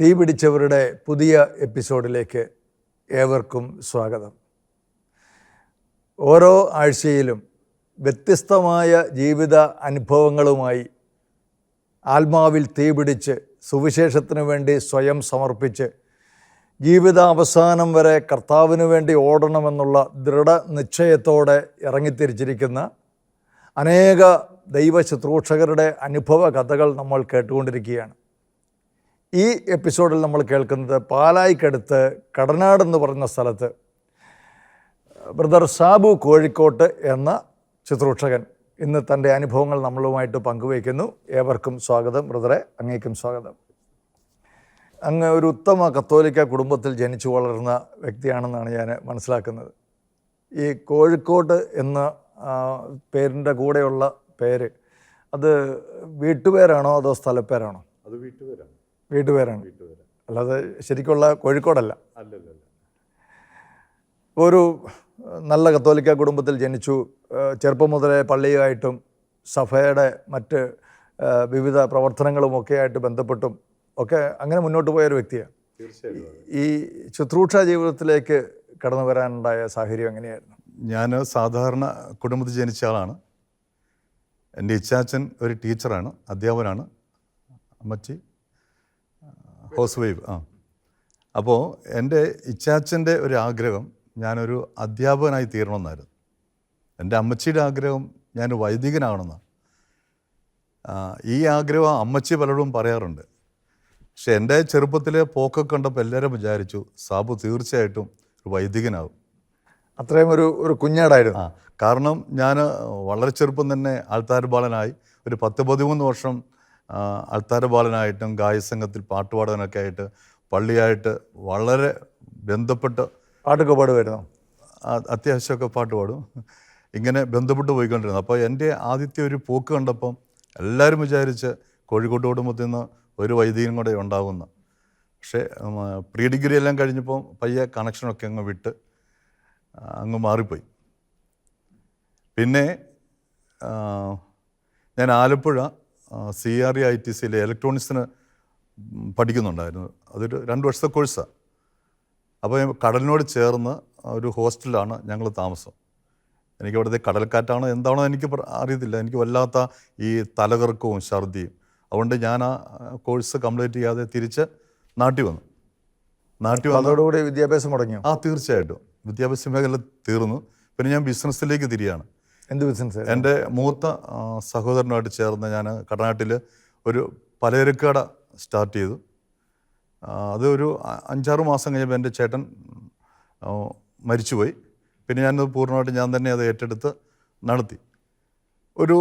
തീ പിടിച്ചവരുടെ പുതിയ എപ്പിസോഡിലേക്ക് ഏവർക്കും സ്വാഗതം. ഓരോ ആഴ്ചയിലും വ്യത്യസ്തമായ ജീവിത അനുഭവങ്ങളുമായി ആത്മാവിൽ തീ പിടിച്ച് സുവിശേഷത്തിന് വേണ്ടി സ്വയം സമർപ്പിച്ച് ജീവിത അവസാനം വരെ കർത്താവിന് വേണ്ടി ഓടണമെന്നുള്ള ദൃഢനിശ്ചയത്തോടെ ഇറങ്ങിത്തിരിച്ചിരിക്കുന്ന അനേക ദൈവ ശുശ്രൂഷകരുടെ അനുഭവ കഥകൾ നമ്മൾ കേട്ടുകൊണ്ടിരിക്കുകയാണ്. ഈ എപ്പിസോഡിൽ നമ്മൾ കേൾക്കുന്നത് പാലായിക്കടുത്ത് കടനാട് എന്ന് പറയുന്ന സ്ഥലത്ത് ബ്രദർ സാബു കോഴിക്കോട്ട് എന്ന ചിത്രൂക്ഷകൻ ഇന്ന് തന്റെ അനുഭവങ്ങൾ നമ്മളുമായിട്ട് പങ്കുവയ്ക്കുന്നു. ഏവർക്കും സ്വാഗതം ബ്രദറെ. അങ്ങേക്കും സ്വാഗതം. അങ്ങ് ഒരു ഉത്തമ കത്തോലിക്ക കുടുംബത്തിൽ ജനിച്ചു വളർന്ന വ്യക്തിയാണെന്നാണ് ഞാൻ മനസ്സിലാക്കുന്നത്. ഈ കോഴിക്കോട്ട് എന്ന പേരിന്റെ കൂടെയുള്ള പേര് അത് വീട്ടുപേരാണോ അതോ സ്ഥലപ്പേരാണോ? അത് വീട്ടുപേരാണ്. വീട്ടുപേരാണ്. അല്ലാതെ ശരിക്കുള്ള കോഴിക്കോടല്ല. ഒരു നല്ല കത്തോലിക്ക കുടുംബത്തിൽ ജനിച്ചു. ചെറുപ്പം മുതലേ പള്ളിയുമായിട്ടും സഭയുടെ മറ്റ് വിവിധ പ്രവർത്തനങ്ങളുമൊക്കെ ആയിട്ട് ബന്ധപ്പെട്ടും ഒക്കെ അങ്ങനെ മുന്നോട്ട് പോയ ഒരു വ്യക്തിയാണ്. തീർച്ചയായിട്ടും ഈ ശുശ്രൂഷ ജീവിതത്തിലേക്ക് കടന്നു വരാനുണ്ടായ സാഹചര്യം എങ്ങനെയായിരുന്നു? ഞാൻ സാധാരണ കുടുംബത്തിൽ ജനിച്ച ആളാണ്. എന്റെ ഇച്ചാച്ചൻ ഒരു ടീച്ചറാണ് അധ്യാപകനാണ്. അമ്മച്ചി ഹൗസ് വൈബ് ആ. അപ്പോൾ എന്റെ ഇച്ചാച്ചന്റെ ഒരു ആഗ്രഹം ഞാനൊരു അധ്യാപകനായി തീരണമെന്നായിരുന്നു. എന്റെ അമ്മച്ചിയുടെ ആഗ്രഹം ഞാൻ വൈദികനാകണമെന്നാണ്. ഈ ആഗ്രഹം അമ്മച്ചി പലരും പറയാറുണ്ട്. പക്ഷെ എന്റെ ചെറുപ്പത്തിലെ പോക്കൊക്കെ കണ്ടപ്പോൾ എല്ലാവരും വിചാരിച്ചു സാബു തീർച്ചയായിട്ടും ഒരു വൈദികനാകും. അത്രയും ഒരു ഒരു കുഞ്ഞാടായിരുന്നു. ആ കാരണം ഞാൻ വളരെ ചെറുപ്പം തന്നെ ആൾത്താർ ബാലനായി ഒരു പത്ത് പതിമൂന്ന് വർഷം ആ, ഗായ ബാലനായിട്ടും ഗായസംഘത്തിൽ പാട്ടുപാടാനൊക്കെ ആയിട്ട് പള്ളിയായിട്ട് വളരെ ബന്ധപ്പെട്ട് പാട്ടൊക്കെ പാടുമായിരുന്നു അത്യാവശ്യമൊക്കെ പാട്ട് പാടും. ഇങ്ങനെ ബന്ധപ്പെട്ട് പോയിക്കൊണ്ടിരുന്നു. അപ്പോൾ എന്റെ ആദ്യത്തെ ഒരു പോക്ക് കണ്ടപ്പം എല്ലാവരും വിചാരിച്ച് കോഴിക്കോട് കുടുംബത്തിൽ നിന്ന് ഒരു വൈദികനും കൂടെ ഉണ്ടാകുന്ന. പക്ഷേ പ്രീ ഡിഗ്രി എല്ലാം കഴിഞ്ഞപ്പോൾ പയ്യെ കണക്ഷനൊക്കെ അങ്ങ് വിട്ട് അങ്ങ് മാറിപ്പോയി. പിന്നെ ഞാൻ Alappuzha C R E I T സിയിലെ ഇലക്ട്രോണിക്സിന് പഠിക്കുന്നുണ്ടായിരുന്നു. അതൊരു രണ്ട് വർഷത്തെ കോഴ്സാണ് അപ്പോൾ കടലിനോട് ചേർന്ന് ഒരു ഹോസ്റ്റലാണ് ഞങ്ങൾ താമസം. എനിക്ക് അവിടുത്തെ കടൽക്കാറ്റാണോ എന്താണോ എനിക്ക് അറിയത്തില്ല. എനിക്ക് വല്ലാത്ത ഈ തലകറക്കവും ഛർദിയും. അതുകൊണ്ട് ഞാൻ ആ കോഴ്സ് കംപ്ലീറ്റ് ചെയ്യാതെ തിരിച്ച് നാട്ടിൽ വന്നു. നാട്ടിൽ വന്നതോടുകൂടി വിദ്യാഭ്യാസം മുടങ്ങി ആ തീർച്ചയായിട്ടും. വിദ്യാഭ്യാസ മേഖല തീർന്നു. പിന്നെ ഞാൻ ബിസിനസ്സിലേക്ക് തിരിയാണ്. എന്ത് ബിസിനസ് എന്റെ മൂത്ത സഹോദരനുമായിട്ട് ചേർന്ന് ഞാൻ കടനാട്ടിൽ ഒരു പലചരക്കട സ്റ്റാർട്ട് ചെയ്തു. അത് ഒരു അഞ്ചാറ് മാസം കഴിഞ്ഞപ്പോൾ എന്റെ ചേട്ടൻ മരിച്ചുപോയി. പിന്നെ ഞാനത് പൂർണമായിട്ട് ഞാൻ തന്നെ അത് ഏറ്റെടുത്ത് നടത്തി. ഒരു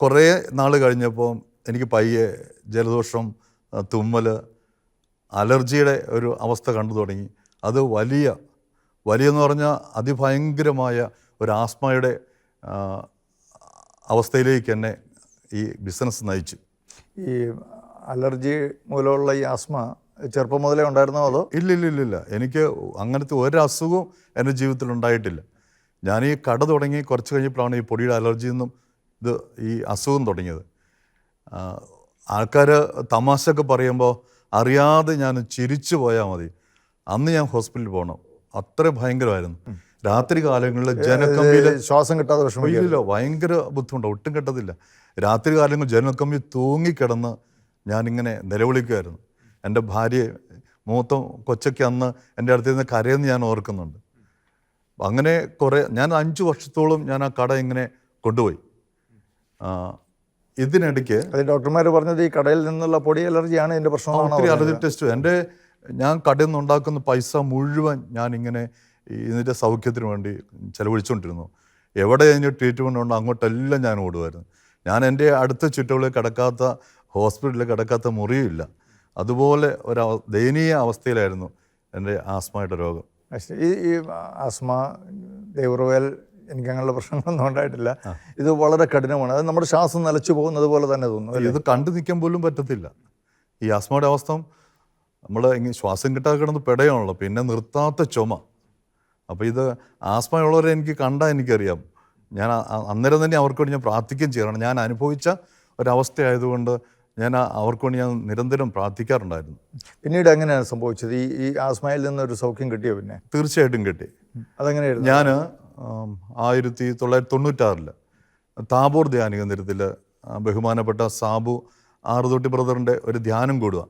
കുറേ നാൾ കഴിഞ്ഞപ്പോൾ എനിക്ക് പയ്യെ ജലദോഷം തുമ്മൽ അലർജിയുടെ ഒരു അവസ്ഥ കണ്ടു തുടങ്ങി. അത് വലിയ വലിയെന്ന് പറഞ്ഞാൽ അതിഭയങ്കരമായ ഒരു ആസ്മയുടെ അവസ്ഥയിലേക്ക് എന്നെ ഈ ബിസിനസ് നയിച്ചു. ഈ അലർജി മൂലമുള്ള ഈ ആസ്മ ചെറുപ്പം മുതലേ ഉണ്ടായിരുന്നോ അതോ? ഇല്ല ഇല്ല ഇല്ല ഇല്ല. എനിക്ക് അങ്ങനത്തെ ഒരു അസുഖവും എന്റെ ജീവിതത്തിൽ ഉണ്ടായിട്ടില്ല. ഞാൻ ഈ കട തുടങ്ങി കുറച്ച് കഴിഞ്ഞപ്പോഴാണ് ഈ പൊടിയുടെ അലർജി നിന്നും ഇത് ഈ അസുഖം തുടങ്ങിയത്. ആൾക്കാർ തമാശയൊക്കെ പറയുമ്പോൾ അറിയാതെ ഞാൻ ചിരിച്ചു പോയാൽ മതി. അന്ന് ഞാൻ ഹോസ്പിറ്റലിൽ പോകണം. അത്ര ഭയങ്കരമായിരുന്നു. രാത്രി കാലങ്ങളിൽ ജനക്കമ്പിയിൽ ശ്വാസം കിട്ടാതെ വിഷമിക്കുക. ഇല്ലല്ലോ ഭയങ്കര ബുദ്ധിമുട്ടാണ് ഒട്ടും കിട്ടത്തില്ല. രാത്രി കാലങ്ങളിൽ ജനക്കമ്പി തൂങ്ങിക്കിടന്ന് ഞാനിങ്ങനെ നിലവിളിക്കുമായിരുന്നു എന്റെ ഭാര്യ മൂത്ത കൊച്ചയ്ക്ക് അന്ന് എന്റെ അടുത്ത് നിന്ന് കരയെന്ന് ഞാൻ ഓർക്കുന്നുണ്ട്. അങ്ങനെ കുറേ ഞാൻ അഞ്ച് വർഷത്തോളം ഞാൻ ആ കട ഇങ്ങനെ കൊണ്ടുപോയി. ഇതിനിടയ്ക്ക് അത് ഡോക്ടർമാർ പറഞ്ഞത് ഈ കടയിൽ നിന്നുള്ള പൊടി അലർജിയാണ് എന്റെ പ്രശ്നം ഒത്തിരി അലർജി ടെസ്റ്റ്. എന്റെ ഞാൻ കടയിൽ നിന്ന് ഉണ്ടാക്കുന്ന പൈസ മുഴുവൻ ഞാനിങ്ങനെ ഇതിന്റെ സൗഖ്യത്തിന് വേണ്ടി ചിലവഴിച്ചുകൊണ്ടിരുന്നു എവിടെ അതിന് ട്രീറ്റ്മെന്റ് ഉണ്ടോ അങ്ങോട്ടെല്ലാം ഞാൻ ഓടുമായിരുന്നു. ഞാൻ എന്റെ അടുത്ത ചുറ്റുകളിൽ കിടക്കാത്ത ഹോസ്പിറ്റലിൽ കിടക്കാത്ത മുറിയില്ല. അതുപോലെ ഒരു ദയനീയ അവസ്ഥയിലായിരുന്നു എന്റെ ആസ്മയുടെ രോഗം. ഈ ഈ ആസ്മ ദൈവറുവേൽ എനിക്ക് അങ്ങനെയുള്ള പ്രശ്നങ്ങളൊന്നും ഉണ്ടായിട്ടില്ല. ഇത് വളരെ കഠിനമാണ്. അത് നമ്മുടെ ശ്വാസം നിലച്ചു പോകുന്നത് പോലെ തന്നെ തോന്നുന്നു ഇത് കണ്ടു നിൽക്കാൻ പോലും പറ്റത്തില്ല. ഈ ആസ്മയുടെ അവസ്ഥ നമ്മൾ ശ്വാസം കിട്ടാതെ കിടന്ന് പെടയാണല്ലോ. പിന്നെ നിർത്താത്ത ചുമ. അപ്പോൾ ഇത് ആസ്മയുള്ളവരെ എനിക്ക് കണ്ടാൽ എനിക്കറിയാം. ഞാൻ അന്നേരം തന്നെ അവർക്ക് വേണ്ടി ഞാൻ പ്രാർത്ഥിക്കുകയും ചെയ്യണം. ഞാൻ അനുഭവിച്ച ഒരവസ്ഥയായതുകൊണ്ട് ഞാൻ അവർക്ക് വേണ്ടി ഞാൻ നിരന്തരം പ്രാർത്ഥിക്കാറുണ്ടായിരുന്നു. പിന്നീട് എങ്ങനെയാണ് സംഭവിച്ചത്? ഈ ഈ ആസ്മയിൽ നിന്ന് ഒരു സൗഖ്യം കിട്ടിയോ പിന്നെ? തീർച്ചയായിട്ടും കിട്ടി. അതെങ്ങനെയായിരുന്നു? ഞാൻ ആയിരത്തി തൊള്ളായിരത്തി തൊണ്ണൂറ്റാറിൽ താബോർ ധ്യാന കേന്ദ്രത്തിൽ ബഹുമാനപ്പെട്ട സാബു ആറുതൊട്ടി ബ്രദറിന്റെ ഒരു ധ്യാനം കൂടുക.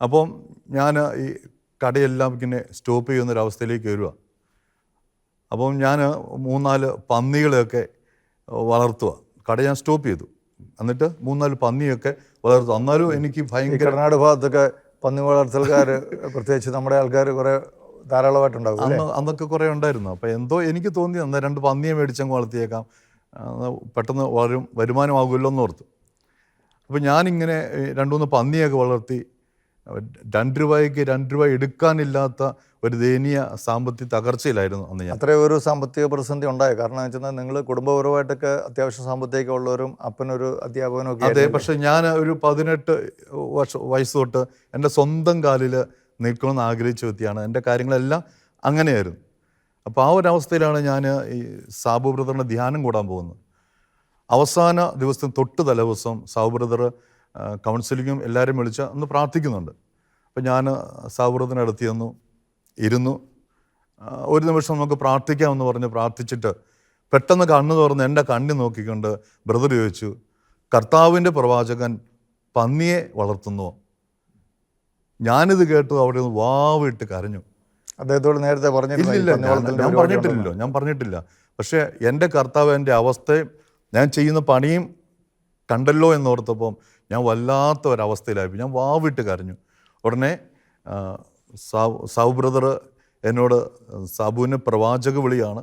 അപ്പം ഞാൻ ഈ കടയെല്ലാം ഇങ്ങനെ സ്റ്റോപ്പ് ചെയ്യുന്നൊരവസ്ഥയിലേക്ക് വരിക അപ്പം ഞാൻ മൂന്നാൽ പന്നികളെയൊക്കെ വളർത്തുക കട ഞാൻ സ്റ്റോപ്പ് ചെയ്തു. എന്നിട്ട് മൂന്നാൽ പന്നിയൊക്കെ വളർത്തുക എന്നാലും എനിക്ക് ഭയങ്കര കർണാടക ഭാഗത്തൊക്കെ പന്നി വളർത്തൽക്കാർ പ്രത്യേകിച്ച് നമ്മുടെ ആൾക്കാർ കുറേ ധാരാളമായിട്ടുണ്ടാകും അന്ന് അന്നൊക്കെ കുറേ ഉണ്ടായിരുന്നു. അപ്പോൾ എന്തോ എനിക്ക് തോന്നി എന്നാൽ രണ്ട് പന്നിയെ മേടിച്ചങ്ങ് വളർത്തിയേക്കാം. പെട്ടെന്ന് വളരും വരുമാനമാകുമല്ലോ എന്ന് ഓർത്തു അപ്പോൾ ഞാനിങ്ങനെ രണ്ട് മൂന്ന് പന്നിയൊക്കെ വളർത്തി രണ്ട് രൂപയ്ക്ക് രണ്ട് രൂപ എടുക്കാനില്ലാത്ത ഒരു ദയനീയ സാമ്പത്തിക തകർച്ചയിലായിരുന്നു അന്ന് ഞാൻ. അത്രയും ഒരു സാമ്പത്തിക പ്രതിസന്ധി ഉണ്ടായോ. കാരണം എന്ന് വെച്ചാൽ നിങ്ങൾ കുടുംബപരമായിട്ടൊക്കെ അത്യാവശ്യം സാമ്പത്തികം ഉള്ളവരും അപ്പനൊരു അധ്യാപകനും ഒക്കെ അതെ പക്ഷെ ഞാൻ ഒരു പതിനെട്ട് വർഷ വയസ്സ് തൊട്ട് എന്റെ സ്വന്തം കാലിൽ നിൽക്കണമെന്ന് ആഗ്രഹിച്ച വ്യക്തിയാണ്. എന്റെ കാര്യങ്ങളെല്ലാം അങ്ങനെയായിരുന്നു. അപ്പോൾ ആ ഒരു അവസ്ഥയിലാണ് ഞാൻ ഈ സാബു ബ്രദറിന്റെ ധ്യാനം കൂടാൻ പോകുന്നത്. അവസാന ദിവസം തൊട്ട് തലേദിവസം സാബു ബ്രദർ കൗൺസിലിങ്ങും എല്ലാവരും വിളിച്ച് ഒന്ന് പ്രാർത്ഥിക്കുന്നുണ്ട്. അപ്പം ഞാൻ സൗഹൃദത്തിനടുത്ത് ചെന്നു ഇരുന്നു. ഒരു നിമിഷം നമുക്ക് പ്രാർത്ഥിക്കാമെന്ന് പറഞ്ഞ് പ്രാർത്ഥിച്ചിട്ട് പെട്ടെന്ന് കണ്ണ് തുറന്ന് എന്റെ കണ്ണി നോക്കിക്കൊണ്ട് ബ്രദർ ചോദിച്ചു കർത്താവിന്റെ പ്രവാചകൻ പന്നിയെ വളർത്തുന്നുവോ? ഞാനിത് കേട്ടു അവിടെ നിന്ന് വാവിട്ട് കരഞ്ഞു. അദ്ദേഹത്തോട് നേരത്തെ പന്നി ഞാൻ- പറഞ്ഞിട്ടില്ലല്ലോ ഞാൻ പറഞ്ഞിട്ടില്ല. പക്ഷേ എന്റെ കർത്താവ് എന്റെ അവസ്ഥയും ഞാൻ ചെയ്യുന്ന പണിയും കണ്ടല്ലോ എന്നോർത്തപ്പം ഞാൻ വല്ലാത്ത ഒരവസ്ഥയിലായി ഞാൻ വാവിട്ട് കരഞ്ഞു. ഉടനെ സാവ് ബ്രദർ എന്നോട് സാബുവിന് പ്രവാചക വിളിയാണ്.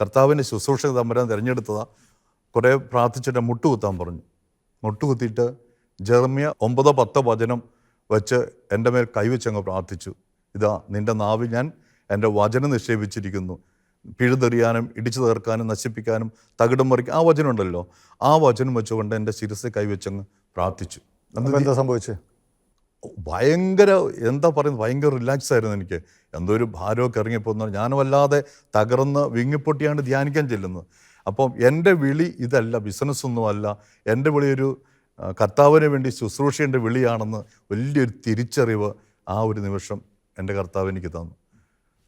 കർത്താവിന്റെ ശുശ്രൂഷ തമ്പരാൻ തിരഞ്ഞെടുത്തതാണ് കുറേ പ്രാർത്ഥിച്ചിട്ട് മുട്ടുകുത്താൻ പറഞ്ഞു. മുട്ടുകുത്തിയിട്ട് ജെർമിയ ഒമ്പതോ പത്തോ വചനം വെച്ച് എന്റെ മേൽ കൈവച്ചങ്ങ് പ്രാർത്ഥിച്ചു. ഇതാ നിന്റെ നാവിൽ ഞാൻ എന്റെ വചനം നിക്ഷേപിച്ചിരിക്കുന്നു. പിഴുതെറിയാനും ഇടിച്ചു തീർക്കാനും നശിപ്പിക്കാനും തകിടം മറിക്കും ആ വചനം ഉണ്ടല്ലോ ആ വചനം വെച്ചുകൊണ്ട് എന്റെ ശിരസ് കൈവച്ചങ്ങ് പ്രാർത്ഥിച്ചു. എന്താ സംഭവിച്ചത് ഭയങ്കര എന്താ പറയുന്നത്? ഭയങ്കര റിലാക്സ് ആയിരുന്നു എനിക്ക്. എന്തോ ഒരു ഭാരമൊക്കെ ഇറങ്ങിപ്പോകുന്ന ഞാൻ വല്ലാതെ തകർന്ന് വിങ്ങിപ്പൊട്ടിയാണ് ധ്യാനിക്കാൻ ചെല്ലുന്നത് അപ്പം എന്റെ വിളി ഇതല്ല ബിസിനസ്സൊന്നുമല്ല എന്റെ വിളി ഒരു കർത്താവിന് വേണ്ടി ശുശ്രൂഷേന്റെ വിളിയാണെന്ന് വലിയൊരു തിരിച്ചറിവ് ആ ഒരു നിമിഷം എന്റെ കർത്താവ് എനിക്ക് തന്നു.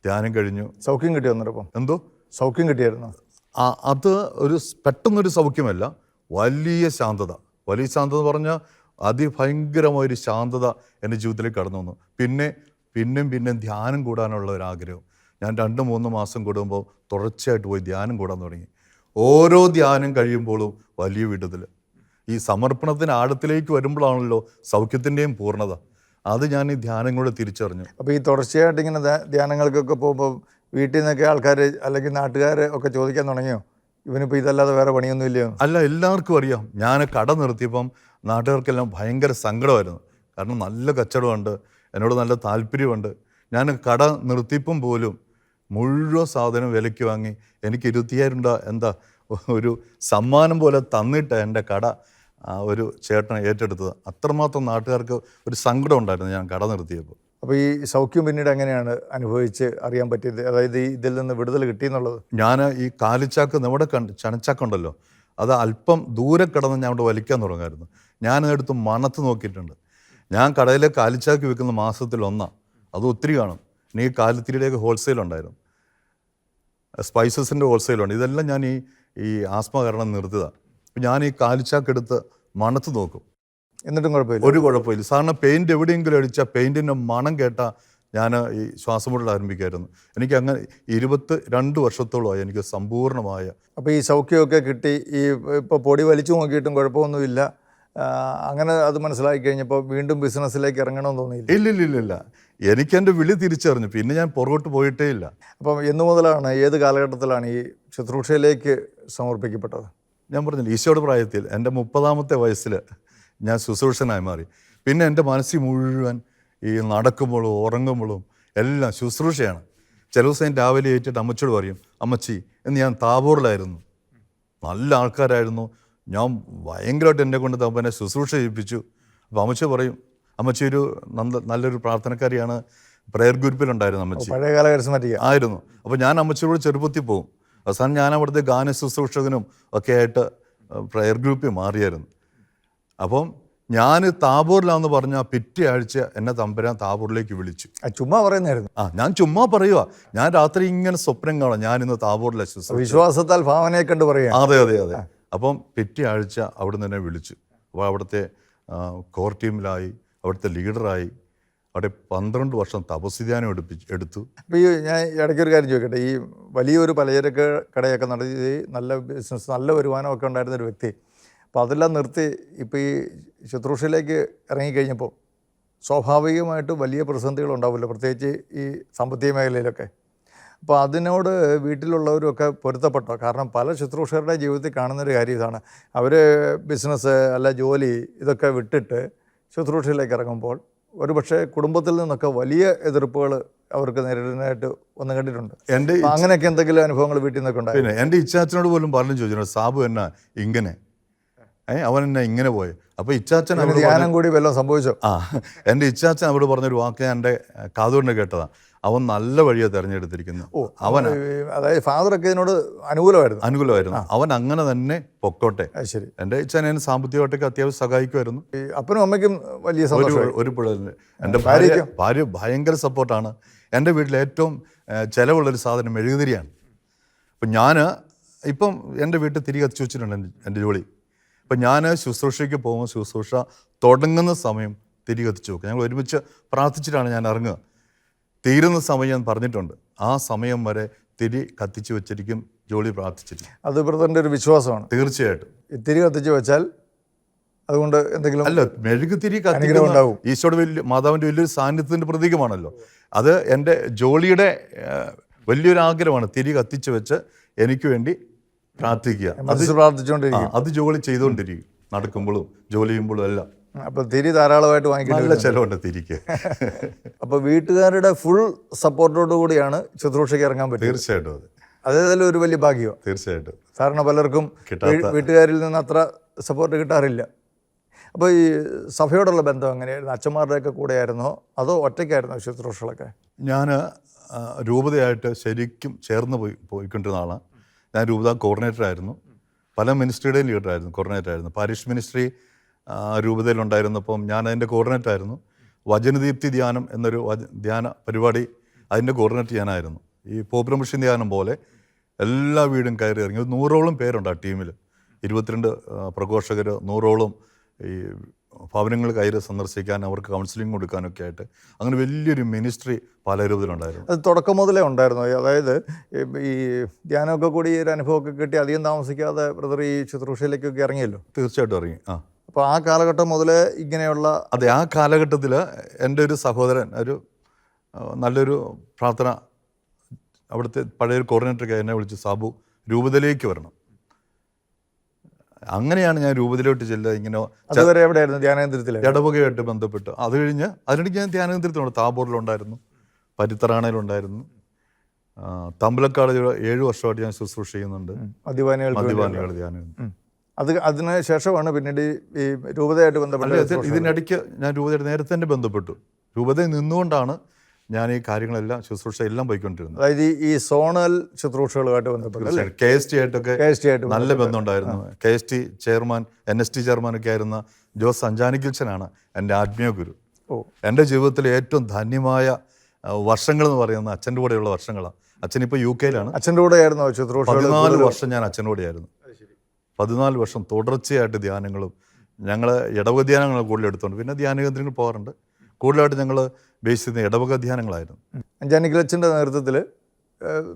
ധ്യാനം കഴിഞ്ഞു. സൗഖ്യം കിട്ടിയോ അന്നേരം എന്തോ? സൗഖ്യം കിട്ടിയായിരുന്നു? ആ അത് ഒരു പെട്ടെന്നൊരു സൗഖ്യമല്ല വലിയ ശാന്തത. വലിയ ശാന്തത എന്ന് പറഞ്ഞാൽ അതിഭയങ്കരമായൊരു ശാന്തത എന്റെ ജീവിതത്തിലേക്ക് കടന്നു വന്നു. പിന്നെ പിന്നെയും പിന്നെയും ധ്യാനം കൂടാനുള്ള ഒരു ആഗ്രഹം. ഞാൻ രണ്ട് മൂന്ന് മാസം കൂടുമ്പോൾ തുടർച്ചയായിട്ട് പോയി ധ്യാനം കൂടാൻ തുടങ്ങി. ഓരോ ധ്യാനം കഴിയുമ്പോഴും വലിയ വിടുതൽ ഈ സമർപ്പണത്തിന് ആഴത്തിലേക്ക് വരുമ്പോഴാണല്ലോ സൗഖ്യത്തിന്റെയും പൂർണത. അത് ഞാൻ ഈ ധ്യാനം കൂടെ തിരിച്ചറിഞ്ഞു. അപ്പോൾ ഈ തുടർച്ചയായിട്ട് ഇങ്ങനെ ധ്യാ- ധ്യാനങ്ങൾക്കൊക്കെ പോകുമ്പോൾ വീട്ടിൽ നിന്നൊക്കെ ആൾക്കാർ അല്ലെങ്കിൽ നാട്ടുകാർ ഒക്കെ ചോദിക്കാൻ തുടങ്ങിയോ? ഇവനിപ്പോൾ ഇതല്ലാതെ വേറെ പണിയൊന്നും ഇല്ലയോ? അല്ല എല്ലാവർക്കും അറിയാം. ഞാൻ കട നിർത്തിയപ്പം നാട്ടുകാർക്കെല്ലാം ഭയങ്കര സങ്കടമായിരുന്നു. കാരണം നല്ല കച്ചവടമുണ്ട് എന്നോട് നല്ല താല്പര്യമുണ്ട്. ഞാൻ കട നിർത്തിയപ്പം പോലും മുഴുവൻ സാധനം വിലയ്ക്ക് വാങ്ങി എനിക്ക് ഇരുപത്തിയായിരം രൂപ എന്താ ഒരു സമ്മാനം പോലെ തന്നിട്ട് എന്റെ കട. ഒരു ചേട്ടനെ ഏറ്റെടുത്തത്. അത്രമാത്രം നാട്ടുകാർക്ക് ഒരു സങ്കടം ഉണ്ടായിരുന്നു ഞാൻ കട നിർത്തിയപ്പോൾ അപ്പോൾ ഈ സൗഖ്യം പിന്നീട് എങ്ങനെയാണ് അനുഭവിച്ച് അറിയാൻ പറ്റിയത്? അതായത് ഈ ഇതിൽ നിന്ന് വിടുതൽ കിട്ടിയെന്നുള്ളത് ഞാൻ ഈ കാലിച്ചാക്ക് നമ്മുടെ കണ്ട് ചനച്ചാക്കുണ്ടല്ലോ. അത് അല്പം ദൂരെ കിടന്ന് ഞാൻ അവിടെ വലിക്കാൻ തുടങ്ങായിരുന്നു. ഞാനതെടുത്ത് മണത്ത് നോക്കിയിട്ടുണ്ട്. ഞാൻ കടയിലെ കാലിച്ചാക്ക് വിൽക്കുന്ന മാസത്തിൽ ഒന്നാണ് അത് ഒത്തിരി കാണും. എനിക്ക് കാലിത്തിരിയുടെയൊക്കെ ഹോൾസെയിൽ ഉണ്ടായിരുന്നു. സ്പൈസസിന്റെ ഹോൾസെയിലുണ്ട്. ഇതെല്ലാം ഞാൻ ഈ ഈ ആസ്മ കാരണം നിർത്തിയതാണ് അപ്പം ഞാൻ ഈ കാലിച്ചാക്ക് എടുത്ത് മണത്ത് നോക്കും. എന്നിട്ടും കുഴപ്പമില്ല. ഒരു കുഴപ്പമില്ല. സാറിന് പെയിന്റ് എവിടെയെങ്കിലും അടിച്ചാൽ പെയിന്റിന്റെ മണം കേട്ടാൽ ഞാൻ ഈ ശ്വാസം മുട്ടൽ ആരംഭിക്കായിരുന്നു. എനിക്ക് അങ്ങനെ ഇരുപത്തി രണ്ട് വർഷത്തോളമായി എനിക്ക് സമ്പൂർണമായ അപ്പോൾ ഈ സൗഖ്യമൊക്കെ കിട്ടി. ഈ ഇപ്പോൾ പൊടി വലിച്ചു നോക്കിയിട്ടും കുഴപ്പമൊന്നുമില്ല. അങ്ങനെ അത് മനസ്സിലാക്കി കഴിഞ്ഞപ്പോൾ വീണ്ടും ബിസിനസ്സിലേക്ക് ഇറങ്ങണമെന്ന് തോന്നിയില്ല? ഇല്ല ഇല്ല ഇല്ല ഇല്ല. എനിക്ക് എന്റെ വിളി തിരിച്ചറിഞ്ഞു. പിന്നെ ഞാൻ പുറകോട്ട് പോയിട്ടേ ഇല്ല. അപ്പം എന്നു മുതലാണ് ഏത് കാലഘട്ടത്തിലാണ് ഈ ശുശ്രൂഷയിലേക്ക് സമർപ്പിക്കപ്പെട്ടത്? ഞാൻ പറഞ്ഞില്ല ഈശോയുടെ പ്രായത്തിൽ എന്റെ മുപ്പതാമത്തെ വയസ്സിൽ ഞാൻ ശുശ്രൂഷനായി മാറി. പിന്നെ എന്റെ മനസ്സിൽ മുഴുവൻ ഈ നടക്കുമ്പോഴും ഉറങ്ങുമ്പോഴും എല്ലാം ശുശ്രൂഷയാണ്. ചില ദിവസം ഞാൻ രാവിലെ ഏറ്റിട്ട് അമ്മച്ചോട് പറയും അമ്മച്ചി എന്ന് ഞാൻ താബോറിലായിരുന്നു. നല്ല ആൾക്കാരായിരുന്നു. ഞാൻ ഭയങ്കരമായിട്ട് എന്നെ കൊണ്ട് തമ്പനെ ശുശ്രൂഷ ചെയ്യിപ്പിച്ചു. അപ്പോൾ അമ്മച്ചി പറയും അമ്മച്ചി ഒരു നല്ല നല്ലൊരു പ്രാർത്ഥനക്കാരിയാണ്. പ്രയർ ഗ്രൂപ്പിലുണ്ടായിരുന്നു അമ്മച്ചി. ആയിരുന്നു. അപ്പോൾ ഞാൻ അമ്മച്ചിയോട് ചെറുപ്പത്തിൽ പോകും അവസാനം ഞാൻ അവിടുത്തെ ഗാന ശുശ്രൂഷകനും ഒക്കെ ആയിട്ട് പ്രയർ ഗ്രൂപ്പിൽ മാറിയായിരുന്നു. അപ്പം ഞാൻ താബൂറിലാന്ന് പറഞ്ഞ പിറ്റേ ആഴ്ച എന്നെ തമ്പുരാൻ താബൂറിലേക്ക് വിളിച്ചു. ചുമ്മാ പറയുന്നായിരുന്നു. ആ ഞാൻ ചുമ്മാ പറയുക ഞാൻ രാത്രി ഇങ്ങനെ സ്വപ്നം കാണാം ഞാൻ ഇന്ന് താബൂറിലെ ശുശ്രൂഷ വിശ്വാസത്താൽ ഭാവനയെ കണ്ട് പറയാം അതെ അതെ അതെ. അപ്പം പിറ്റേ ആഴ്ച അവിടെ തന്നെ വിളിച്ചു. അപ്പോൾ അവിടുത്തെ കോർ ടീമിലായി അവിടുത്തെ ലീഡറായി അവിടെ പന്ത്രണ്ട് വർഷം തപസ്വിധാനം എടുപ്പിച്ച് എടുത്തു. അപ്പോൾ ഈ ഞാൻ ഇടയ്ക്കൊരു കാര്യം ചോദിക്കട്ടെ? ഈ വലിയൊരു പലചരക്ക് കടയൊക്കെ നടത്തി നല്ല ബിസിനസ് നല്ല വരുമാനമൊക്കെ ഉണ്ടായിരുന്ന ഒരു വ്യക്തി. അപ്പോൾ അതെല്ലാം നിർത്തി ഇപ്പോൾ ഈ ശുശ്രൂഷയിലേക്ക് ഇറങ്ങിക്കഴിഞ്ഞപ്പോൾ സ്വാഭാവികമായിട്ട് വലിയ പ്രതിസന്ധികൾ ഉണ്ടാവില്ല പ്രത്യേകിച്ച് ഈ സാമ്പത്തിക മേഖലയിലൊക്കെ. അപ്പോൾ അതിനോട് വീട്ടിലുള്ളവരൊക്കെ പൊരുത്തപ്പെട്ടോ? കാരണം പല ശുശ്രൂഷകരുടെ ജീവിതത്തിൽ കാണുന്നൊരു കാര്യം ഇതാണ്. അവർ ബിസിനസ് അല്ല ജോലി ഇതൊക്കെ വിട്ടിട്ട് ശുശ്രൂഷയിലേക്ക് ഇറങ്ങുമ്പോൾ ഒരുപക്ഷെ കുടുംബത്തിൽ നിന്നൊക്കെ വലിയ എതിർപ്പുകൾ അവർക്ക് നേരിടാനായിട്ട് വന്നു കണ്ടിട്ടുണ്ട്. എന്റെ അങ്ങനെയൊക്കെ എന്തെങ്കിലും അനുഭവങ്ങൾ വീട്ടിൽ നിന്നൊക്കെ ഉണ്ടായി? പിന്നെ എന്റെ ഇച്ചാച്ചനോട് പോലും പറഞ്ഞു ചോദിച്ചു സാബു എന്നാ ഇങ്ങനെ? ഏഹ് അവൻ എന്നാ ഇങ്ങനെ പോയി? അപ്പോൾ ഇച്ചാച്ചൻ ധ്യാനം കൂടി വല്ലതും സംഭവിച്ചോ? ആ എന്റെ ഇച്ചാച്ചൻ അവിടെ പറഞ്ഞൊരു വാക്ക് ഞാൻ എന്റെ കാതുകൊണ്ട് കേട്ടതാണ് അവൻ നല്ല വഴിയാണ് തിരഞ്ഞെടുത്തിരിക്കുന്നത് അവൻ ഈ അതായത് ഫാദറൊക്കെ ഇതിനോട് അനുകൂലമായിരുന്നു. അനുകൂലമായിരുന്നു. അവൻ അങ്ങനെ തന്നെ പൊക്കോട്ടെ. ശരി. എന്റെ ഇച്ഛനെ എന്നെ സാമ്പത്തികമായിട്ടൊക്കെ അത്യാവശ്യം സഹായിക്കുമായിരുന്നു. അപ്പനും അമ്മയ്ക്കും വലിയ ഒരു പിള്ളേരിന് എന്റെ ഭാര്യ ഭാര്യ ഭയങ്കര സപ്പോർട്ടാണ്. എന്റെ വീട്ടിൽ ഏറ്റവും ചിലവുള്ളൊരു സാധനം മെഴുകുതിരിയാണ്. അപ്പം ഞാൻ ഇപ്പം എന്റെ വീട്ടിൽ തിരികെ എത്തിച്ചു വെച്ചിട്ടുണ്ട് എന്റെ ജോലി ഇപ്പം ഞാൻ ശുശ്രൂഷയ്ക്ക് പോകുമ്പോൾ ശുശ്രൂഷ തുടങ്ങുന്ന സമയം തിരികെ എത്തിച്ചു വെക്കും. ഞങ്ങൾ ഒരുമിച്ച് പ്രാർത്ഥിച്ചിട്ടാണ് ഞാൻ ഇറങ്ങുക. തീരുന്ന സമയം ഞാൻ പറഞ്ഞിട്ടുണ്ട്. ആ സമയം വരെ തിരി കത്തിച്ചു വെച്ചിരിക്കും ജോലി പ്രാർത്ഥിച്ചിരിക്കും അത് ബ്രദറിന്റെ ഒരു വിശ്വാസമാണ്. തീർച്ചയായിട്ടും. തിരി കത്തിച്ചു വെച്ചാൽ അതുകൊണ്ട് എന്തെങ്കിലും അല്ല മെഴുകുതിരി ഉണ്ടാവും. ഈശോയുടെ വലിയ മാതാവിന്റെ വലിയൊരു സാന്നിധ്യത്തിന്റെ പ്രതീകമാണല്ലോ. അത് എന്റെ ജോലിയുടെ വലിയൊരു ആഗ്രഹമാണ് തിരി കത്തിച്ചു വെച്ച് എനിക്ക് വേണ്ടി പ്രാർത്ഥിക്കുക. അത് പ്രാർത്ഥിച്ചുകൊണ്ടിരിക്കുക പ്രാർത്ഥിച്ചുകൊണ്ടിരിക്കും അത് ജോലി ചെയ്തുകൊണ്ടിരിക്കും. നടക്കുമ്പോഴും ജോലി ചെയ്യുമ്പോഴും എല്ലാം. അപ്പോൾ തിരി ധാരാളമായിട്ട് വാങ്ങിക്കുന്നില്ല നല്ല ചിലവുണ്ട് തിരിക്ക്. അപ്പോൾ വീട്ടുകാരുടെ ഫുൾ സപ്പോർട്ടോടു കൂടിയാണ് ശുശ്രൂഷയ്ക്ക് ഇറങ്ങാൻ പറ്റും തീർച്ചയായിട്ടും അത്. അതേതായാലും ഒരു വലിയ ഭാഗ്യം. തീർച്ചയായിട്ടും. സാധാരണ പലർക്കും വീട്ടുകാരിൽ നിന്ന് അത്ര സപ്പോർട്ട് കിട്ടാറില്ല. അപ്പോൾ ഈ സഭയോടുള്ള ബന്ധം എങ്ങനെയായിരുന്നു? അച്ഛന്മാരുടെയൊക്കെ കൂടെയായിരുന്നോ? അതോ ഒറ്റയ്ക്കായിരുന്നോ ശുശ്രൂഷകളൊക്കെ? ഞാൻ രൂപതയായിട്ട് ശരിക്കും ചേർന്ന് പോയി പോയിക്കൊണ്ടിരുന്ന ആളാണ് ഞാൻ രൂപത കോർഡിനേറ്റർ ആയിരുന്നു. പല മിനിസ്ട്രിയുടെയും ലീഡർ ആയിരുന്നു കോർഡിനേറ്റർ ആയിരുന്നു. പാരിഷ് മിനിസ്ട്രി രൂപതയിലുണ്ടായിരുന്നപ്പം ഞാൻ അതിന്റെ കോർഡിനേറ്റ് ആയിരുന്നു. വചനദീപ്തി ധ്യാനം എന്നൊരു ധ്യാന പരിപാടി അതിന്റെ കോർഡിനേറ്റ് ഞാനായിരുന്നു ഈ പോപ്പുലർ ധ്യാനം പോലെ എല്ലാ വീടും കയറി ഇറങ്ങി. നൂറോളം പേരുണ്ട് ആ ടീമിൽ ഇരുപത്തിരണ്ട് പ്രഘോഷകർ നൂറോളം ഈ ഭവനങ്ങൾ കയറി സന്ദർശിക്കാൻ അവർക്ക് കൗൺസിലിംഗ് കൊടുക്കാനൊക്കെ ആയിട്ട് അങ്ങനെ വലിയൊരു മിനിസ്ട്രി പല രൂപത്തിലുണ്ടായിരുന്നു. അത് തുടക്കം മുതലേ ഉണ്ടായിരുന്നു. അതായത് ഈ- ഈ ധ്യാനമൊക്കെ കൂടി ഒരു അനുഭവമൊക്കെ കിട്ടി അധികം താമസിക്കാതെ ബ്രദർ ഈ ശുശ്രൂഷയിലേക്കൊക്കെ ഇറങ്ങിയല്ലോ? തീർച്ചയായിട്ടും ഇറങ്ങി. ആ. അപ്പോൾ ആ കാലഘട്ടം മുതലേ ഇങ്ങനെയുള്ള അതെ ആ കാലഘട്ടത്തിൽ എന്റെ ഒരു സഹോദരൻ ഒരു നല്ലൊരു പ്രാർത്ഥന അവിടുത്തെ പഴയൊരു കോർഡിനേറ്ററൊക്കെ എന്നെ വിളിച്ച് സാബു രൂപതയിലേക്ക് വരണം. അങ്ങനെയാണ് ഞാൻ രൂപതയിലോട്ട് ചെല്ലുക ഇങ്ങനെ അതുവരെ എവിടെയായിരുന്നു? ധ്യാനകേന്ദ്രത്തിൽ ഇടവകയായിട്ട് ബന്ധപ്പെട്ട്. അത് കഴിഞ്ഞ് അതിനിടയ്ക്ക് ഞാൻ ധ്യാനകേന്ദ്രത്തിലുണ്ട്. താബോറിലുണ്ടായിരുന്നു പരിത്തറാണയിലുണ്ടായിരുന്നു തമ്പലക്കാട് ഏഴ് വർഷമായിട്ട് ഞാൻ ശുശ്രൂഷ ചെയ്യുന്നുണ്ട്. മദ്യപാനികൾ വേണ്ടി. അത് അതിന് ശേഷമാണ് പിന്നീട് ഈ രൂപതയായിട്ട് ബന്ധപ്പെട്ട് ഇതിനിടയ്ക്ക് ഞാൻ രൂപതയുടെ നേരത്തെ തന്നെ ബന്ധപ്പെട്ടു. രൂപതയിൽ നിന്നുകൊണ്ടാണ് ഞാൻ ഈ കാര്യങ്ങളെല്ലാം ശുശ്രൂഷ എല്ലാം പോയിക്കൊണ്ടിരുന്നത്. അതായത് ഈ- സോണൽ ശുശ്രൂഷകളുമായിട്ട് ബന്ധപ്പെട്ട് കെ എസ് ടി ആയിട്ടൊക്കെ കെ എസ് ടി ആയിട്ട് നല്ല ബന്ധമുണ്ടായിരുന്നു. K S T chairman N S T ചെയർമാനൊക്കെ ആയിരുന്ന ജോസ് അഞ്ചാനിക്കിൽച്ചനാണ് എന്റെ ആത്മീയ ഗുരു. ഓ. എന്റെ ജീവിതത്തിലെ ഏറ്റവും ധന്യമായ വർഷങ്ങൾ എന്ന് പറയുന്നത് അച്ഛന്റെ കൂടെയുള്ള വർഷങ്ങളാണ്. അച്ഛൻ ഇപ്പോൾ യു കെയിലാണ്. അച്ഛന്റെ കൂടെ ആയിരുന്നു ശുശ്രൂഷ പതിനാല് വർഷം ഞാൻ അച്ഛന്റെ കൂടെയായിരുന്നു. പതിനാല് വർഷം തുടർച്ചയായിട്ട് ധ്യാനങ്ങളും ഞങ്ങൾ ഇടവക ധ്യാനങ്ങൾ കൂടുതൽ എടുത്തുകൊണ്ട് പിന്നെ ധ്യാന കേന്ദ്രങ്ങൾ പോകാറുണ്ട്. കൂടുതലായിട്ട് ഞങ്ങൾ ബേസ് ചെയ്യുന്ന ഇടവക ധ്യാനങ്ങളായിരുന്നു. അഞ്ചാനിക്കിലച്ചന്റെ നേതൃത്വത്തിൽ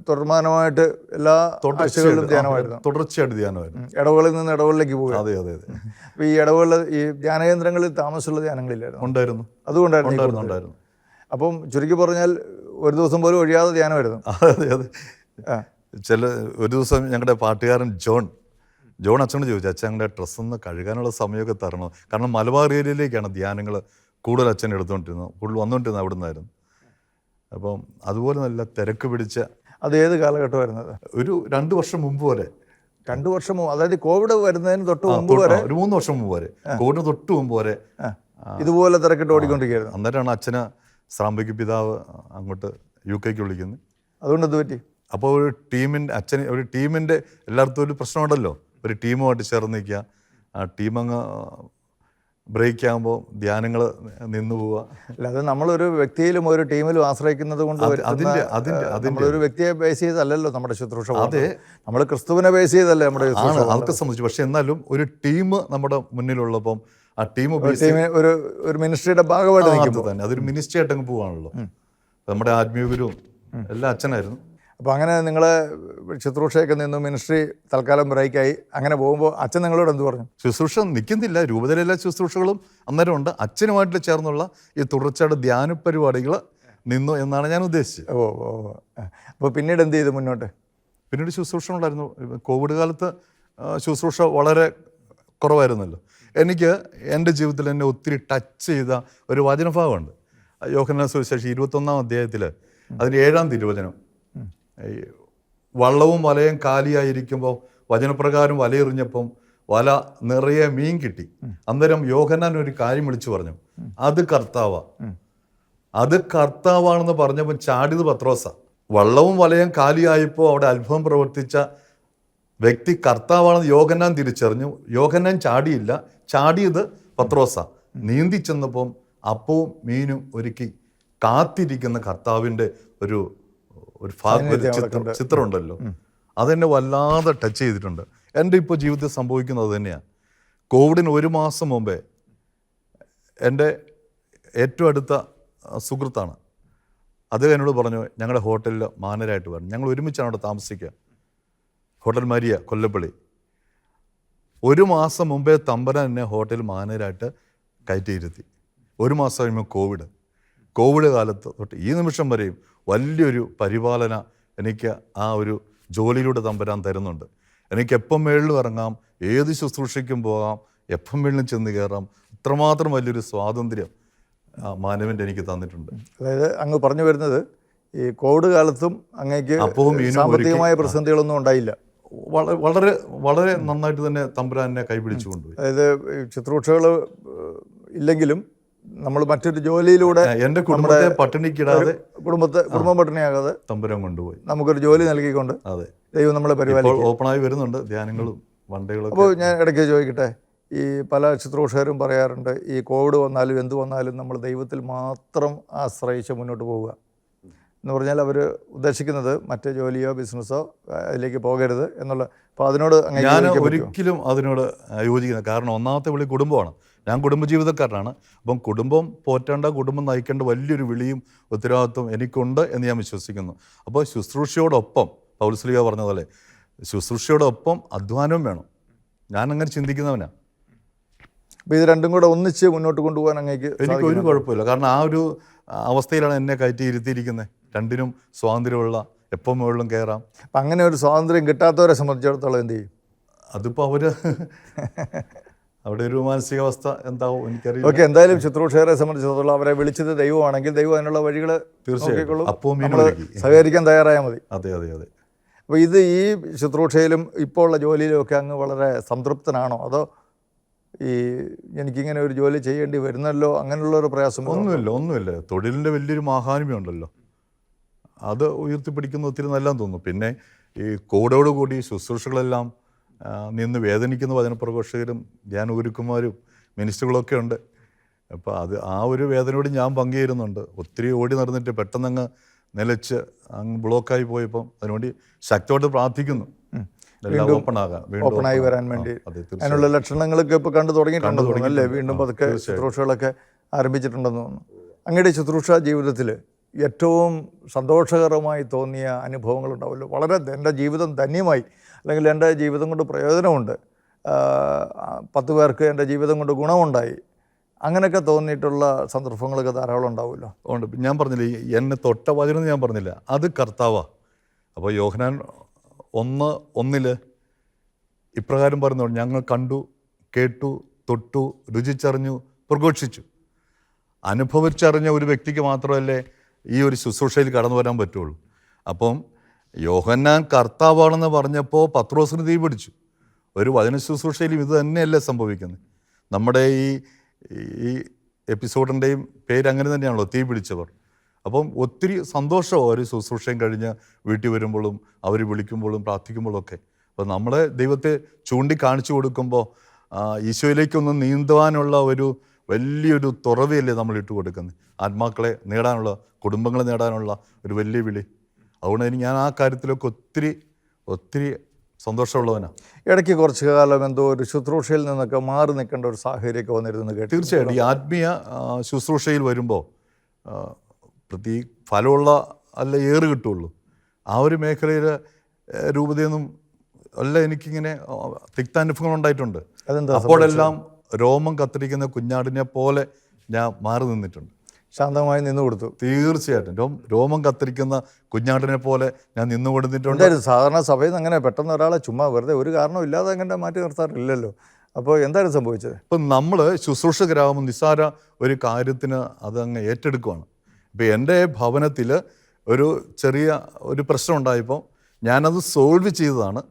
തുടർമാനമായിട്ട് എല്ലാ ആഴ്ചകളിലും ധ്യാനമായിരുന്നു. തുടർച്ചയായിട്ട് ധ്യാനമായിരുന്നു. ഇടവുകളിൽ നിന്ന് ഇടവുകളിലേക്ക് പോകും അതെ അതെ അതെ. അപ്പോൾ ഈ ഇടവുകളിൽ ഈ ധ്യാനകേന്ദ്രങ്ങളിൽ താമസമുള്ള ധ്യാനങ്ങളില്ലായിരുന്നു? ഉണ്ടായിരുന്നു. അതുകൊണ്ടായിരുന്നു ഉണ്ടായിരുന്നു. ഉണ്ടായിരുന്നു. അപ്പം ചുരുക്കി പറഞ്ഞാൽ ഒരു ദിവസം പോലും ഒഴിയാതെ ധ്യാനമായിരുന്നു. അതെ അതെ ചില ഒരു ദിവസം ഞങ്ങളുടെ പാട്ടുകാരൻ ജോൺ ജോൺ അച്ഛനോട് ചോദിച്ചു അച്ഛൻ ഞങ്ങളുടെ ഡ്രസ്സ് ഒന്ന് കഴുകാനുള്ള സമയമൊക്കെ തരണം. കാരണം മലബാർ ഏരിയയിലേക്കാണ് ധ്യാനങ്ങൾ കൂടുതൽ അച്ഛൻ എടുത്തുകൊണ്ടിരുന്നത് കൂടുതൽ വന്നുകൊണ്ടിരുന്നത് അവിടെ നിന്നായിരുന്നു അപ്പം അതുപോലെ നല്ല തിരക്ക് പിടിച്ച അത് ഏത് കാലഘട്ടമായിരുന്നത് ഒരു രണ്ട് വർഷം മുമ്പ് വരെ. രണ്ട് വർഷം അതായത് കോവിഡ് വരുന്നതിന് തൊട്ട് മുമ്പ് വരെ? ഒരു മൂന്ന് വർഷം മുമ്പ് വരെ. കോവിഡിന് തൊട്ട് മുമ്പ് വരെ. ഇതുപോലെ തിരക്കിട്ട് ഓടിക്കൊണ്ടിരിക്കുകയായിരുന്നു. അന്നേരമാണ് അച്ഛന് ശ്രാമ്പിക്ക് പിതാവ് അങ്ങോട്ട് യു കെക്ക് വിളിക്കുന്നത്. അതുകൊണ്ട് എന്ത് പറ്റി? അപ്പോൾ ഒരു ടീമിന്റെ അച്ഛൻ ഒരു ടീമിന്റെ എല്ലായിടത്തും ഒരു പ്രശ്നമുണ്ടല്ലോ. ഒരു ടീമുമായിട്ട് ചേർന്ന് നിൽക്കുക. ആ ടീം അങ്ങ് ബ്രേക്ക് ആകുമ്പോൾ ധ്യാനങ്ങൾ നിന്നു പോവുക. അല്ലാതെ നമ്മളൊരു വ്യക്തിയിലും ഒരു ടീമിലും ആശ്രയിക്കുന്നത് കൊണ്ട് അതിന്റെ അതിന്റെ നമ്മളൊരു വ്യക്തിയെ ബേസ് ചെയ്തല്ലല്ലോ നമ്മുടെ ശുശ്രൂഷ അതെ. നമ്മൾ ക്രിസ്തുവിനെ ബേസ് ചെയ്തല്ലേ നമ്മുടെ ആണ്. അതൊക്കെ സംബന്ധിച്ചു. പക്ഷെ എന്നാലും ഒരു ടീം നമ്മുടെ മുന്നിലുള്ളപ്പം ആ ടീം ഒരു ഒരു ഒരു മിനിസ്ട്രിയുടെ ഭാഗമായിട്ട് തന്നെ. അതൊരു മിനിസ്ട്രി ആയിട്ട് അങ്ങ് പോവാണല്ലോ നമ്മുടെ ആത്മീയ ഗുരു എല്ലാം അച്ഛനായിരുന്നു. അപ്പോൾ അങ്ങനെ നിങ്ങൾ ശുശ്രൂഷയൊക്കെ നിന്നു മിനിസ്ട്രി തൽക്കാലം ബ്രേക്കായി. അങ്ങനെ പോകുമ്പോൾ അച്ഛൻ നിങ്ങളോട് എന്ത് പറഞ്ഞു? ശുശ്രൂഷ നിൽക്കുന്നില്ല. രൂപതയിലെല്ലാ ശുശ്രൂഷകളും അന്നേരം ഉണ്ട്. അച്ഛനുമായിട്ട് ചേർന്നുള്ള ഈ തുടർച്ചയുടെ ധ്യാന പരിപാടികൾ നിന്നു എന്നാണ് ഞാൻ ഉദ്ദേശിച്ചത്. ഓ ഓ അപ്പോൾ പിന്നീട് എന്ത് ചെയ്തു മുന്നോട്ട്? പിന്നീട് ശുശ്രൂഷ ഉണ്ടായിരുന്നു കോവിഡ് കാലത്ത് ശുശ്രൂഷ വളരെ കുറവായിരുന്നല്ലോ. എനിക്ക് എന്റെ ജീവിതത്തിൽ എന്നെ ഒത്തിരി ടച്ച് ചെയ്ത ഒരു വചനഭാഗമുണ്ട്. യോഹന സുവിശേഷം ഇരുപത്തൊന്നാം അധ്യായത്തിൽ അതിന്റെ ഏഴാം തിരുവചനം. വള്ളവും വലയും കാലിയായിരിക്കുമ്പോൾ വചനപ്രകാരം വലയെറിഞ്ഞപ്പം വല നിറയെ മീൻ കിട്ടി. അന്നേരം യോഹന്നാൻ ഒരു കാര്യം വിളിച്ചു പറഞ്ഞു. അത് കർത്താവ. അത് കർത്താവാണെന്ന് പറഞ്ഞപ്പോൾ ചാടിയത് പത്രോസ. വള്ളവും വലയും കാലിയായപ്പോൾ അവിടെ അത്ഭുതം പ്രവർത്തിച്ച വ്യക്തി കർത്താവാണെന്ന് യോഹന്നാൻ തിരിച്ചറിഞ്ഞു. യോഹന്നാൻ ചാടിയില്ല. ചാടിയത് പത്രോസ. നീന്തി ചെന്നപ്പം അപ്പവും മീനും ഒരുക്കി കാത്തിരിക്കുന്ന കർത്താവിന്റെ ഒരു ഒരു ചിത്രം ചിത്രമുണ്ടല്ലോ. അതെന്നെ വല്ലാതെ ടച്ച് ചെയ്തിട്ടുണ്ട്. എന്റെ ഇപ്പോൾ ജീവിതത്തിൽ സംഭവിക്കുന്നത് തന്നെയാണ് കോവിഡിന് ഒരു മാസം മുമ്പേ എന്റെ ഏറ്റവും അടുത്ത സുഹൃത്താണ്. അത് എന്നോട് പറഞ്ഞു ഞങ്ങളുടെ ഹോട്ടലിൽ മാനരായിട്ട് വരണം. ഞങ്ങൾ ഒരുമിച്ചാണ് അവിടെ താമസിക്കുക. ഹോട്ടൽ മരിയ കൊല്ലപ്പള്ളി. ഒരു മാസം മുമ്പേ തമ്പന എന്നെ ഹോട്ടൽ മാനേജരായിട്ട് കയറ്റിയിരുത്തി. ഒരു മാസം കഴിയുമ്പോൾ കോവിഡ്. കോവിഡ് കാലത്ത് തൊട്ട് ഈ നിമിഷം വരെയും വലിയൊരു പരിപാലന എനിക്ക് ആ ഒരു ജോലിയിലൂടെ തമ്പരാൻ തരുന്നുണ്ട്. എനിക്ക് എപ്പം മേളിലും ഇറങ്ങാം ഏത് ശുശ്രൂഷയ്ക്കും പോകാം എപ്പം മേളിലും ചെന്ന് കയറാം ഇത്രമാത്രം വലിയൊരു സ്വാതന്ത്ര്യം മാനവന്റെ എനിക്ക് തന്നിട്ടുണ്ട്. അതായത് അങ്ങ് പറഞ്ഞു വരുന്നത് ഈ കോവിഡ് കാലത്തും അങ്ങേക്ക് സാമ്പത്തികമായ പ്രതിസന്ധികളൊന്നും ഉണ്ടായില്ല. വളരെ വളരെ നന്നായിട്ട് തന്നെ തമ്പുരാനെ കൈപിടിച്ചു കൊണ്ടുപോയി അതായത് ശുശ്രൂഷകൾ ഇല്ലെങ്കിലും നമ്മൾ മറ്റൊരു ജോലിയിലൂടെ എന്റെ കുടുംബത്തെ പട്ടിണിക്കിടാതെ കുടുംബത്തെ കുടുംബം പട്ടിണിയാകാതെ തമ്പുരം കൊണ്ടുപോയി. നമുക്കൊരു ജോലി നൽകിക്കൊണ്ട് അതെ. ദൈവം നമ്മളെ പരിപാലിക്കും. ആയി വരുന്നുണ്ട്. ധ്യാനങ്ങളും വണ്ടികളും അപ്പോൾ ഞാൻ ഇടയ്ക്ക് ചോദിക്കട്ടെ ഈ പല ശുശ്രൂഷകരും പറയാറുണ്ട് ഈ കോവിഡ് വന്നാലും എന്ത് വന്നാലും നമ്മൾ ദൈവത്തിൽ മാത്രം ആശ്രയിച്ച് മുന്നോട്ട് പോവുക. എന്ന് പറഞ്ഞാൽ അവർ ഉദ്ദേശിക്കുന്നത് മറ്റ് ജോലിയോ ബിസിനസ്സോ അതിലേക്ക് പോകരുത് എന്നുള്ള. അപ്പോൾ അതിനോട് ഞാൻ ഒരിക്കലും അതിനോട് യോജിക്കുന്നത് കാരണം ഒന്നാമത്തെ വിളി കുടുംബമാണ്. ഞാൻ കുടുംബ ജീവിതക്കാരനാണ് അപ്പം കുടുംബം പോറ്റേണ്ട കുടുംബം നയിക്കേണ്ട വലിയൊരു വിളിയും ഉത്തരവാദിത്വം എനിക്കുണ്ട് എന്ന് ഞാൻ വിശ്വസിക്കുന്നു. അപ്പോൾ ശുശ്രൂഷയോടൊപ്പം പൗൽസ്ലിയ പറഞ്ഞ പോലെ ശുശ്രൂഷയോടൊപ്പം അധ്വാനവും വേണം. ഞാൻ അങ്ങനെ ചിന്തിക്കുന്നവനാണ് അപ്പോൾ ഇത് രണ്ടും കൂടെ ഒന്നിച്ച് മുന്നോട്ട് കൊണ്ടുപോകാൻ അങ്ങേക്ക് എനിക്ക് ഒരു കുഴപ്പമില്ല. കാരണം ആ ഒരു അവസ്ഥയിലാണ് എന്നെ കയറ്റി ഇരുത്തിയിരിക്കുന്നത് രണ്ടിനും സ്വാതന്ത്ര്യമുള്ള എപ്പം മുകളിലും കയറാം. അപ്പം അങ്ങനെ ഒരു സ്വാതന്ത്ര്യം കിട്ടാത്തവരെ സംബന്ധിച്ചിടത്തോളം എന്ത് ചെയ്യും? അതിപ്പോൾ അവർ അവിടെ ഒരു മാനസികാവസ്ഥ എന്താവും എനിക്കറിയാം ഓക്കെ എന്തായാലും ശുശ്രൂഷകരെ സംബന്ധിച്ചിടത്തോളം അവരെ വിളിച്ചത് ദൈവമാണെങ്കിൽ ദൈവം അതിനുള്ള വഴികൾ തീർച്ചയായിട്ടും. അപ്പവും മീനും നമ്മൾ. സഹകരിക്കാൻ തയ്യാറായാൽ മതി. അതെ അതെ അതെ. അപ്പോൾ ഇത് ഈ ശുശ്രൂഷയിലും ഇപ്പോൾ ഉള്ള ജോലിയിലും ഒക്കെ അങ്ങ് വളരെ സംതൃപ്തനാണോ? അതോ ഈ എനിക്കിങ്ങനെ ഒരു ജോലി ചെയ്യേണ്ടി വരുന്നല്ലോ? അങ്ങനെയുള്ള ഒരു പ്രയാസം ഒന്നുമില്ല ഒന്നുമില്ല. തൊഴിലിന്റെ വലിയൊരു മാഹാത്മ്യമുണ്ടല്ലോ അത് ഉയർത്തിപ്പിടിക്കുന്ന ഒത്തിരി നല്ലതെന്ന് തോന്നുന്നു. പിന്നെ ഈ കോടോടുകൂടി ശുശ്രൂഷകളെല്ലാം നിന്ന് വേദനിക്കുന്ന വചനപ്രഘോഷകരും ധ്യാന ഗുരുക്കുമാരും മിനിസ്റ്ററുകളൊക്കെ ഉണ്ട്. അപ്പോൾ അത് ആ ഒരു വേദനയോട് ഞാൻ പങ്കുചേരുന്നുണ്ട്. ഒത്തിരി ഓടി നടന്നിട്ട് പെട്ടെന്നങ്ങ് നിലച്ച് അങ്ങ് ബ്ലോക്കായി പോയപ്പം അതിനുവേണ്ടി ശക്തമായിട്ട് പ്രാർത്ഥിക്കുന്നു. ഓപ്പൺ ആകാം ഓപ്പണായി open വരാൻ വേണ്ടി അതിനുള്ള ലക്ഷണങ്ങളൊക്കെ ഇപ്പോൾ കണ്ടു തുടങ്ങിയിട്ടുണ്ടെന്ന് അല്ലേ? വീണ്ടും അതൊക്കെ പതുക്കെ. ശുശ്രൂഷകളൊക്കെ ആരംഭിച്ചിട്ടുണ്ടെന്ന് തോന്നുന്നു. അങ്ങയുടെ ശുശ്രൂഷ ജീവിതത്തിൽ ഏറ്റവും സന്തോഷകരമായി തോന്നിയ അനുഭവങ്ങൾ ഉണ്ടാവുമല്ലോ വളരെ എന്റെ ജീവിതം ധന്യമായി അല്ലെങ്കിൽ എന്റെ ജീവിതം കൊണ്ട് പ്രയോജനമുണ്ട്. പത്ത് പേർക്ക് എന്റെ ജീവിതം കൊണ്ട് ഗുണമുണ്ടായി. അങ്ങനെയൊക്കെ തോന്നിയിട്ടുള്ള സന്ദർഭങ്ങളൊക്കെ ധാരാളം ഉണ്ടാവുമല്ലോ. ഉണ്ട്. ഞാൻ പറഞ്ഞില്ല എന്നെ തൊട്ട വചനം ഞാൻ പറഞ്ഞില്ല. അത് കർത്താവാ. അപ്പോൾ യോഹനാൻ ഒന്ന് ഒന്നിൽ ഇപ്രകാരം പറഞ്ഞു ഞങ്ങൾ കണ്ടു കേട്ടു തൊട്ടു രുചിച്ചറിഞ്ഞു പ്രഘോഷിച്ചു. അനുഭവിച്ചറിഞ്ഞ ഒരു വ്യക്തിക്ക് മാത്രമല്ലേ ഈ ഒരു ശുശ്രൂഷയിൽ കടന്നു വരാൻ പറ്റുള്ളൂ. അപ്പം യോഹന്നാൻ കർത്താവാണെന്ന് പറഞ്ഞപ്പോൾ പത്രോസിന് തീ പിടിച്ചു. ഒരു വചന ശുശ്രൂഷയിലും ഇത് തന്നെയല്ലേ സംഭവിക്കുന്നത്. നമ്മുടെ ഈ ഈ എപ്പിസോഡിന്റെയും പേര് അങ്ങനെ തന്നെയാണല്ലോ തീ പിടിച്ചവർ. അപ്പം ഒത്തിരി സന്തോഷമാണ് ഒരു ശുശ്രൂഷയും കഴിഞ്ഞ് വീട്ടിൽ വരുമ്പോഴും അവർ വിളിക്കുമ്പോഴും പ്രാർത്ഥിക്കുമ്പോഴും ഒക്കെ. അപ്പോൾ നമ്മളെ ദൈവത്തെ ചൂണ്ടിക്കാണിച്ചു കൊടുക്കുമ്പോൾ ഈശോയിലേക്കൊന്ന് നീന്തുവാനുള്ള ഒരു വലിയൊരു തുറവയല്ലേ നമ്മൾ ഇട്ട് കൊടുക്കുന്നത് ആത്മാക്കളെ നേടാനുള്ള കുടുംബങ്ങളെ നേടാനുള്ള ഒരു വലിയ വിളി. അതുകൊണ്ട് തന്നെ ഞാൻ ആ കാര്യത്തിലൊക്കെ ഒത്തിരി ഒത്തിരി സന്തോഷമുള്ളവനാണ് ഇടയ്ക്ക് കുറച്ച് കാലം എന്തോ ഒരു ശുശ്രൂഷയിൽ നിന്നൊക്കെ മാറി നിൽക്കേണ്ട ഒരു സാഹചര്യമൊക്കെ വന്നിരുന്നു കേട്ടു തീർച്ചയായിട്ടും. ഈ ആത്മീയ ശുശ്രൂഷയിൽ വരുമ്പോൾ പ്രതി ഫലമുള്ള അല്ല ഏറ് കിട്ടുള്ളൂ. ആ ഒരു മേഖലയിലെ രൂപതയൊന്നും അല്ല എനിക്കിങ്ങനെ തിക്താനുഭവങ്ങൾ ഉണ്ടായിട്ടുണ്ട്. അതെന്താ അപ്പോഴെല്ലാം രോമം കത്തിരിക്കുന്ന കുഞ്ഞാടിനെ പോലെ ഞാൻ മാറി നിന്നിട്ടുണ്ട്. ശാന്തമായി നിന്നു കൊടുത്തു. തീർച്ചയായിട്ടും. രോം രോമം കത്തിരിക്കുന്ന കുഞ്ഞാട്ടിനെ പോലെ ഞാൻ നിന്നു കൊടുത്തിട്ടുണ്ട്. സാധാരണ സഭയിൽ നിന്ന് അങ്ങനെ പെട്ടെന്ന് ഒരാളെ ചുമ്മാ വെറുതെ ഒരു കാരണമില്ലാതെ അങ്ങനെ മാറ്റി നിർത്താറില്ലല്ലോ. അപ്പോൾ എന്തായാലും സംഭവിച്ചത്? ഇപ്പം നമ്മൾ ശുശ്രൂഷ ശുശ്രൂഷകരാകുമ്പോൾ നിസ്സാര ഒരു കാര്യത്തിന് അത് അങ്ങ് ഏറ്റെടുക്കുവാണ്. ഇപ്പം എന്റെ ഭവനത്തിൽ ഒരു ചെറിയ ഒരു പ്രശ്നം ഉണ്ടായപ്പോൾ ഞാനത് സോൾവ് ചെയ്തതാണ്.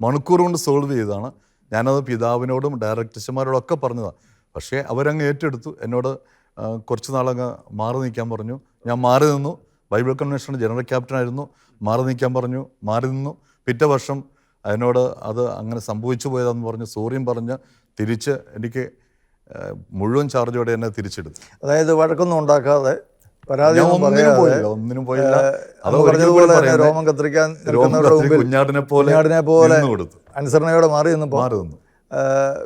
മണിക്കൂർ കൊണ്ട് സോൾവ് ചെയ്തതാണ്. ഞാനത് പിതാവിനോടും ഡയറക്ടർമാരോടും ഒക്കെ പറഞ്ഞതാണ്. പക്ഷേ അവരങ്ങ് ഏറ്റെടുത്തു. എന്നോട് കുറച്ച് നാളങ്ങ് മാറി നിൽക്കാൻ പറഞ്ഞു. ഞാൻ മാറി നിന്നു. ബൈബിൾ കൺവെൻഷന്റെ ജനറൽ ക്യാപ്റ്റനായിരുന്നു മാറി നിൽക്കാൻ പറഞ്ഞു. മാറി നിന്നു. പിറ്റേ വർഷം അതിനോട് അത് അങ്ങനെ സംഭവിച്ചു പോയതാന്ന് പറഞ്ഞ് സോറിയും പറഞ്ഞ് തിരിച്ച് എനിക്ക് മുഴുവൻ ചാർജോടെ എന്നെ തിരിച്ചെടുത്തു. അതായത് വഴക്കൊന്നും ഉണ്ടാക്കാതെ പരാതി ഒന്നിനും പോയില്ല. ഒന്നിനും പോയില്ല. അത് അന്ന് ഒരിക്കൽ പറഞ്ഞതുപോലെ കൂടി തന്നെ പറയുന്നേ, രോമം കത്തിരിക്കാൻ കുഞ്ഞാടിനെ പോലെ കുഞ്ഞാടിനെ പോലെ അനുസരണയോടെ മാറി നിന്നപ്പോൾ മാറി നിന്നു.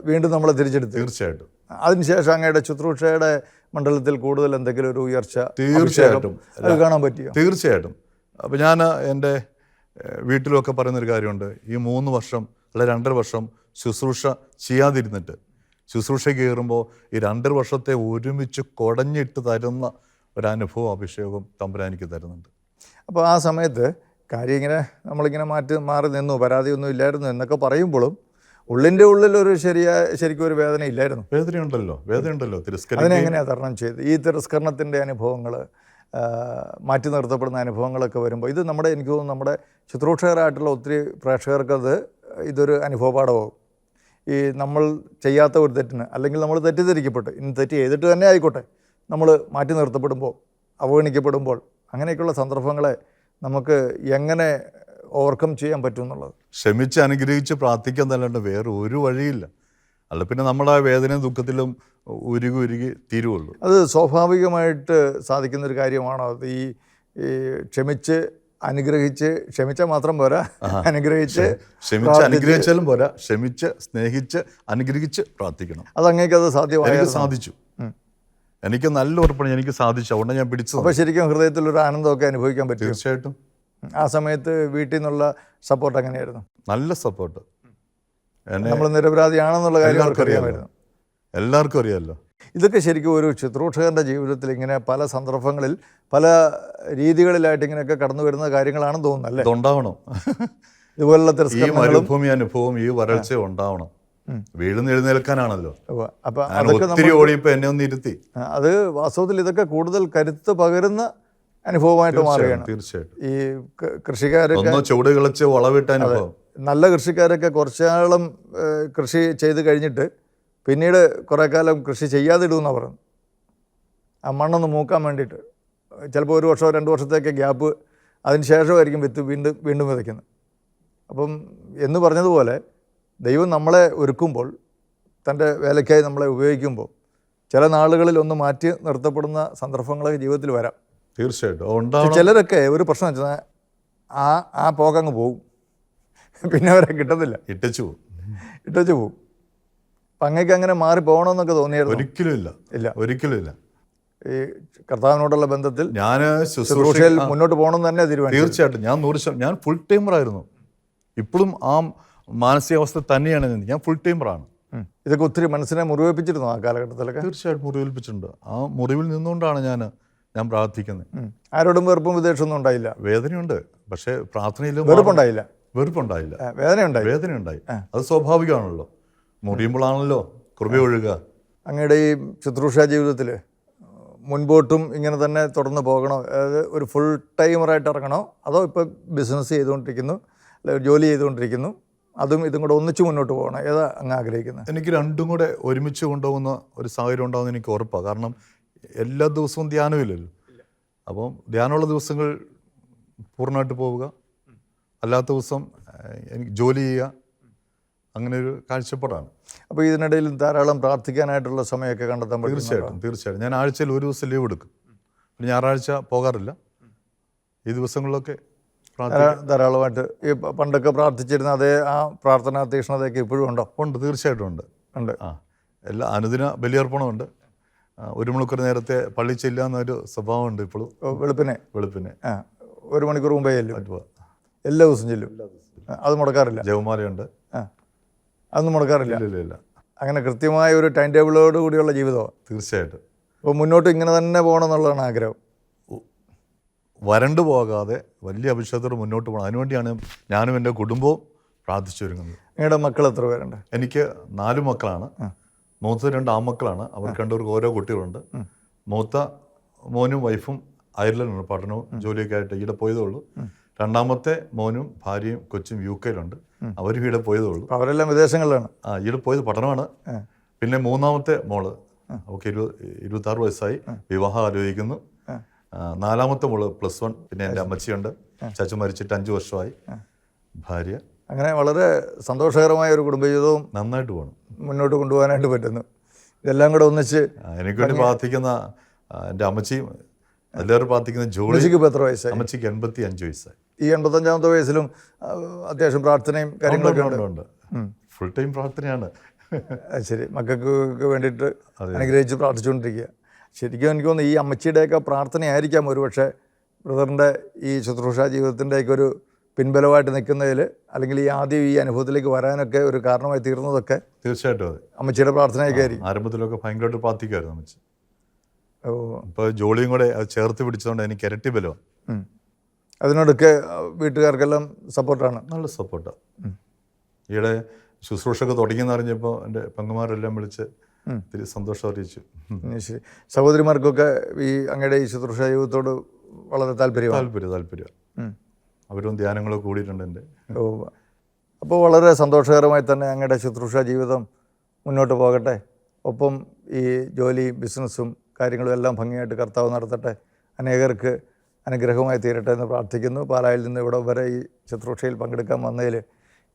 വീണ്ടും നമ്മളെ തിരിച്ചെടുത്തു. തീർച്ചയായിട്ടും. അതിനുശേഷം അങ്ങയുടെ ശുശ്രൂഷയുടെ മണ്ഡലത്തിൽ കൂടുതൽ എന്തെങ്കിലും ഒരു ഉയർച്ച തീർച്ചയായിട്ടും. അത് കാണാൻ പറ്റിയോ? തീർച്ചയായിട്ടും. അപ്പോൾ ഞാൻ എന്റെ വീട്ടിലുമൊക്കെ പറയുന്നൊരു കാര്യമുണ്ട്. ഈ മൂന്ന് വർഷം അല്ല രണ്ടര വർഷം ശുശ്രൂഷ ചെയ്യാതിരുന്നിട്ട് ശുശ്രൂഷ കയറുമ്പോൾ ഈ രണ്ടര വർഷത്തെ ഒരുമിച്ച് കുടഞ്ഞിട്ട് തരുന്ന ഒരനുഭവം അഭിഷേകം തമ്പുരാൻ എനിക്ക് തരുന്നുണ്ട്. അപ്പോൾ ആ സമയത്ത് കാര്യം ഇങ്ങനെ നമ്മളിങ്ങനെ മാറ്റി മാറി നിന്നു പരാതിയൊന്നും ഇല്ലായിരുന്നു എന്നൊക്കെ പറയുമ്പോഴും ഉള്ളിന്റെ ഉള്ളിൽ ഒരു ശരിയായ ശരിക്കും ഒരു വേദന ഇല്ലായിരുന്നു. വേദനയുണ്ടല്ലോ വേദനയുണ്ടല്ലോ അതിനെ അതിനെങ്ങനെയാണ് എങ്ങനെയാണ് തരണം ചെയ്ത്. ഈ തിരസ്കരണത്തിന്റെ അനുഭവങ്ങൾ മാറ്റി നിർത്തപ്പെടുന്ന അനുഭവങ്ങളൊക്കെ വരുമ്പോൾ ഇത് നമ്മുടെ എനിക്ക് തോന്നുന്നു നമ്മുടെ ശുശ്രൂഷകരായിട്ടുള്ള ഒത്തിരി പ്രേക്ഷകർക്കത് ഇതൊരു അനുഭവപാഠമാകും ഈ നമ്മൾ ചെയ്യാത്ത ഒരു തെറ്റിന് അല്ലെങ്കിൽ നമ്മൾ തെറ്റിദ്ധരിക്കപ്പെട്ട് ഇനി തെറ്റ് ചെയ്തിട്ട് തന്നെ ആയിക്കോട്ടെ നമ്മൾ മാറ്റി നിർത്തപ്പെടുമ്പോൾ അവഗണിക്കപ്പെടുമ്പോൾ അങ്ങനെയൊക്കെയുള്ള സന്ദർഭങ്ങളെ നമുക്ക് എങ്ങനെ ഓവർകം ചെയ്യാൻ പറ്റും എന്നുള്ളത് ക്ഷമിച്ച് അനുഗ്രഹിച്ച് പ്രാർത്ഥിക്കാൻ തല്ലാണ്ട് വേറെ ഒരു വഴിയില്ല. അല്ല പിന്നെ നമ്മൾ ആ വേദനയും ദുഃഖത്തിലും ഉരുകി ഉരുകി തീരുവുള്ളൂ. അത് സ്വാഭാവികമായിട്ട് സാധിക്കുന്ന ഒരു കാര്യമാണോ. അത് ഈ ക്ഷമിച്ച് അനുഗ്രഹിച്ച് ക്ഷമിച്ചാൽ മാത്രം പോരാ. അനുഗ്രഹിച്ച് ക്ഷമിച്ച് അനുഗ്രഹിച്ചാലും പോരാ. ക്ഷമിച്ച് സ്നേഹിച്ച് അനുഗ്രഹിച്ച് പ്രാർത്ഥിക്കണം. അത് അങ്ങേക്ക് അത് സാധ്യമായി സാധിച്ചു. എനിക്ക് നല്ല ഉറപ്പാണ്. എനിക്ക് സാധിച്ചു. അതുകൊണ്ട് ഞാൻ പിടിച്ചു അപ്പോൾ ശരിക്കും ഹൃദയത്തിൽ ഒരു ആനന്ദമൊക്കെ അനുഭവിക്കാൻ പറ്റും. തീർച്ചയായിട്ടും. ആ സമയത്ത് വീട്ടിൽ നിന്നുള്ള സപ്പോർട്ട് എങ്ങനെയായിരുന്നു? നല്ല സപ്പോർട്ട് നമ്മൾ നിരപരാധിയാണെന്നുള്ള കാര്യം അവർക്ക് എല്ലാവർക്കും അറിയാമല്ലോ അറിയാമായിരുന്നു. എല്ലാവർക്കും അറിയാമല്ലോ ഇതൊക്കെ ശരിക്കും ഒരു ശുശ്രൂഷകന്റെ ജീവിതത്തിൽ ഇങ്ങനെ പല സന്ദർഭങ്ങളിൽ പല രീതികളിലായിട്ട് ഇങ്ങനെയൊക്കെ കടന്നു വരുന്ന കാര്യങ്ങളാണെന്ന് തോന്നുന്നു അല്ലേ? ഇതുണ്ടാവണം. ഇതുപോലുള്ള ഈ മരുഭൂമി അനുഭവം ഈ വരൾച്ച ഉണ്ടാവണം. വീഴുന്ന എഴുന്നേൽക്കാനാണല്ലോ. അപ്പൊ ഒത്തിരി ഓടിയപ്പോ എന്നെ ഒന്ന് ഇരുത്തി. അത് വാസ്തവത്തിൽ ഇതൊക്കെ കൂടുതൽ കരുത്ത് പകരുന്ന അനുഭവമായിട്ട് മാറുകയാണ്. തീർച്ചയായിട്ടും. ഈ കൃഷിക്കാരൊക്കെ ചുവട് കിളച്ച് വളവിട്ട അനുഭവം. നല്ല കൃഷിക്കാരൊക്കെ കുറച്ചാളും കൃഷി ചെയ്ത് കഴിഞ്ഞിട്ട് പിന്നീട് കുറേ കാലം കൃഷി ചെയ്യാതിടുമെന്നാണ് പറയുന്നത്. ആ മണ്ണൊന്ന് മൂക്കാൻ വേണ്ടിയിട്ട്. ചിലപ്പോൾ ഒരു വർഷമോ രണ്ട് വർഷത്തേക്ക് ഗ്യാപ്പ് അതിന് ശേഷമായിരിക്കും വിത്ത് വീണ്ടും വീണ്ടും വിതയ്ക്കുന്നത്. അപ്പം എന്ന് പറഞ്ഞതുപോലെ ദൈവം നമ്മളെ ഒരുക്കുമ്പോൾ തന്റെ വേലയ്ക്കായി നമ്മളെ ഉപയോഗിക്കുമ്പോൾ ചില നാളുകളിൽ ഒന്ന് മാറ്റി നിർത്തപ്പെടുന്ന സന്ദർഭങ്ങളൊക്കെ ജീവിതത്തിൽ വരാം. തീർച്ചയായിട്ടും. ചിലരൊക്കെ ഒരു പ്രശ്നം വെച്ചാൽ ആ ആ പോക്കങ്ങ് പോകും പിന്നെ അവരെ കിട്ടത്തില്ല. ഇട്ടച്ചു പോകും ഇട്ടച്ചു പോവും. അപ്പം അങ്ങേക്ക് അങ്ങനെ മാറി പോകണമെന്നൊക്കെ തോന്നിയായിരുന്നു? ഒരിക്കലും ഇല്ല. ഇല്ല. ഒരിക്കലും ഇല്ല. ഈ കർത്താവിനോടുള്ള ബന്ധത്തിൽ ഞാൻ ശുശ്രൂഷ ശുശ്രൂഷയിൽ മുന്നോട്ട് പോകണമെന്ന് തന്നെ തീരുമാനിച്ചു തീർച്ചയായിട്ടും. ഞാൻ നൂറ് ശതമാനം ഞാൻ ഫുൾ ടൈമറായിരുന്നു ഇപ്പോഴും ആ മാനസികാവസ്ഥ തന്നെയാണ് ഞാൻ. ഫുൾ ടൈമറാണ്. ഇതൊക്കെ ഒത്തിരി മനസ്സിനെ മുറിവേൽപ്പിച്ചിരുന്നു ആ കാലഘട്ടത്തിലൊക്കെ? തീർച്ചയായിട്ടും മുറിവേൽപ്പിച്ചിട്ടുണ്ട്. ആ മുറിവിൽ നിന്നുകൊണ്ടാണ് ഞാൻ ഞാൻ പ്രാർത്ഥിക്കുന്നത്. ആരോടും വെറുപ്പും വിദേശമൊന്നും ഉണ്ടായില്ല. വേദനയുണ്ട്. പക്ഷേ പ്രാർത്ഥനയിലും വെറുപ്പുണ്ടായില്ല. വെറുപ്പുണ്ടായില്ല. വേദനയുണ്ടായി. വേദനയുണ്ടായി അത് സ്വാഭാവികമാണല്ലോ. മുറിയുമ്പോഴാണല്ലോ കൃപ ഒഴുകുക. അങ്ങയുടെ ഈ ശുശ്രൂഷ ജീവിതത്തിൽ മുൻപോട്ടും ഇങ്ങനെ തന്നെ തുടർന്ന് പോകണോ? അതായത് ഒരു ഫുൾ ടൈമറായിട്ട് ഇറങ്ങണോ? അതോ ഇപ്പോൾ ബിസിനസ് ചെയ്തുകൊണ്ടിരിക്കുന്നു അല്ലെങ്കിൽ ജോലി ചെയ്തുകൊണ്ടിരിക്കുന്നു അതും ഇതും കൂടെ ഒന്നിച്ച് മുന്നോട്ട് പോകണം? ഏതാ അങ്ങ് ആഗ്രഹിക്കുന്നത്? എനിക്ക് രണ്ടും കൂടെ ഒരുമിച്ച് കൊണ്ടുപോകുന്ന ഒരു സാഹചര്യം ഉണ്ടാകുന്ന എനിക്ക് ഉറപ്പാണ് കാരണം എല്ലാ ദിവസവും ധ്യാനമില്ലല്ലോ. അപ്പം ധ്യാനമുള്ള ദിവസങ്ങൾ പൂർണമായിട്ട് പോവുക. അല്ലാത്ത ദിവസം എനിക്ക് ജോലി ചെയ്യുക. അങ്ങനെ ഒരു കാഴ്ചപ്പാടാണ്. അപ്പോൾ ഇതിനിടയിൽ ധാരാളം പ്രാർത്ഥിക്കാനായിട്ടുള്ള സമയമൊക്കെ കണ്ടെത്താൻ പറ്റും തീർച്ചയായിട്ടും തീർച്ചയായിട്ടും. ഞാൻ ആഴ്ചയിൽ ഒരു ദിവസം ലീവ് എടുക്കും. ഞായറാഴ്ച പോകാറില്ല. ഈ ദിവസങ്ങളിലൊക്കെ ധാരാളമായിട്ട് ഈ പണ്ടൊക്കെ പ്രാർത്ഥിച്ചിരുന്ന അതേ ആ പ്രാർത്ഥനാ തീക്ഷ്ണതയൊക്കെ ഇപ്പോഴും ഉണ്ടോ? ഉണ്ട് തീർച്ചയായിട്ടും ഉണ്ട്. ഉണ്ട്. ആ എല്ലാ അനുദിന ബലിയർപ്പണമുണ്ട് ഒരു മണിക്കൂർ നേരത്തെ പള്ളി ചെല്ലാന്നൊരു സ്വഭാവമുണ്ട് ഇപ്പോഴും. വെളുപ്പിനെ. വെളുപ്പിനെ. ആ ഒരു മണിക്കൂർ മുമ്പേ ചെല്ലും. എല്ലാ ദിവസവും ചെല്ലും. അത് മുടക്കാറില്ല. ജവമാലയുണ്ട് ആ അതൊന്നും മുടക്കാറില്ല. ഇല്ല ഇല്ല ഇല്ല. അങ്ങനെ കൃത്യമായ ഒരു ടൈം ടേബിളോട് കൂടിയുള്ള ജീവിതമാണ്. തീർച്ചയായിട്ടും. അപ്പോൾ മുന്നോട്ട് ഇങ്ങനെ തന്നെ പോകണം എന്നുള്ളതാണ് ആഗ്രഹം. വരണ്ടു പോകാതെ വലിയ അഭിഷേകത്തോട് മുന്നോട്ട് പോകണം. അതിനുവേണ്ടിയാണ് ഞാനും എന്റെ കുടുംബവും പ്രാർത്ഥിച്ചു വരുന്നത് നിങ്ങളുടെ മക്കൾ എത്ര പേരുണ്ട്? എനിക്ക് നാല് മക്കളാണ്. മൂത്ത രണ്ട് ആമക്കളാണ് അവർക്ക് രണ്ടുപേർക്ക് ഓരോ കുട്ടികളുണ്ട്. മൂത്ത മോനും വൈഫും അയർലൻഡാണ് പഠനവും ജോലിയൊക്കെ ആയിട്ട് ഈടെ പോയതേ ഉള്ളൂ രണ്ടാമത്തെ മോനും ഭാര്യയും കൊച്ചും യു കെയിലുണ്ട്. അവരും ഈടെ പോയതേ ഉള്ളൂ അവരെല്ലാം വിദേശങ്ങളിലാണ്. ആ ഈടെ പോയത് പഠനമാണ്. പിന്നെ മൂന്നാമത്തെ മോൾ അവൾക്ക് ഇരുപത് ഇരുപത്താറ് വയസ്സായി. വിവാഹം ആലോചിക്കുന്നു. നാലാമത്തെ മോൾ പ്ലസ് വൺ പിന്നെ എന്റെ അമ്മച്ചിയുണ്ട്. ചാച്ചു മരിച്ചിട്ട് അഞ്ച് വർഷമായി. ഭാര്യ അങ്ങനെ വളരെ സന്തോഷകരമായ ഒരു കുടുംബജീവിതവും നന്നായിട്ട് പോകണം മുന്നോട്ട് കൊണ്ടുപോകാനായിട്ട് പറ്റുന്നു. ഇതെല്ലാം കൂടെ ഒന്നിച്ച് എനിക്ക് വേണ്ടി പ്രാർത്ഥിക്കുന്ന എന്റെ അമ്മച്ചിയും എല്ലാവരും പ്രാർത്ഥിക്കുന്ന ജോലിക്ക് ഇപ്പോൾ എത്ര വയസ്സായി? അമ്മച്ചിക്ക് എൺപത്തി അഞ്ച് വയസ്സായി. ഈ എൺപത്തഞ്ചാമത്തെ വയസ്സിലും അത്യാവശ്യം പ്രാർത്ഥനയും കാര്യങ്ങളൊക്കെ ഉണ്ട് ഉണ്ട്. ഫുൾ ടൈം പ്രാർത്ഥനയാണ്. ശരി. മക്കൾക്ക് വേണ്ടിയിട്ട് അനുഗ്രഹിച്ച് പ്രാർത്ഥിച്ചുകൊണ്ടിരിക്കുക. ശരിക്കും എനിക്ക് തോന്നുന്നു ഈ അമ്മച്ചിയുടെയൊക്കെ പ്രാർത്ഥനയായിരിക്കാം ഒരുപക്ഷെ ബ്രദറിന്റെ ഈ ശുശ്രൂഷ ജീവിതത്തിന്റെയൊക്കെ ഒരു പിൻബലമായിട്ട് നിൽക്കുന്നതിൽ അല്ലെങ്കിൽ ഈ ആദ്യം ഈ അനുഭവത്തിലേക്ക് വരാനൊക്കെ ഒരു കാരണമായി തീർന്നതൊക്കെ തീർച്ചയായിട്ടും അതെ. അമ്മച്ചിയുടെ പ്രാർത്ഥനയൊക്കെ ആയിരിക്കും ആരംഭത്തിലൊക്കെ ഭയങ്കരമായിട്ട് പ്രാർത്ഥിക്കുമായിരുന്നു അമ്മച്ചി. ഓ. ഇപ്പോൾ ജോളിയും കൂടെ അത് ചേർത്ത് പിടിച്ചതുകൊണ്ട് എനിക്ക് ഇരട്ടി ബലമാണ്. അതിനോടൊക്കെ വീട്ടുകാർക്കെല്ലാം സപ്പോർട്ടാണ്. നല്ല സപ്പോർട്ടാണ് ഈയിടെ ശുശ്രൂഷയൊക്കെ തുടങ്ങിയെന്ന് അറിഞ്ഞപ്പോൾ എന്റെ പെങ്ങന്മാരെല്ലാം വിളിച്ച് ഇത്തിരി സന്തോഷം അറിയിച്ചു. ശരി. സഹോദരിമാർക്കൊക്കെ ഈ അങ്ങയുടെ ഈ ശുശ്രൂഷ ജീവിതത്തോട് വളരെ താല്പര്യമാണ്. താല്പര്യം താല്പര്യം ഉം. അവരും ധ്യാനങ്ങളും കൂടിയിട്ടുണ്ട് എന്റെ. അപ്പോൾ വളരെ സന്തോഷകരമായി തന്നെ അങ്ങയുടെ ശുശ്രൂഷ ജീവിതം മുന്നോട്ട് പോകട്ടെ. ഒപ്പം ഈ ജോലി ബിസിനസ്സും കാര്യങ്ങളും എല്ലാം ഭംഗിയായിട്ട് കർത്താവ് നടത്തട്ടെ. അനേകർക്ക് അനുഗ്രഹമായി തീരട്ടെ എന്ന് പ്രാർത്ഥിക്കുന്നു. പാലായിൽ നിന്ന് ഇവിടെ വരെ ഈ ശുശ്രൂഷയിൽ പങ്കെടുക്കാൻ വന്നതിൽ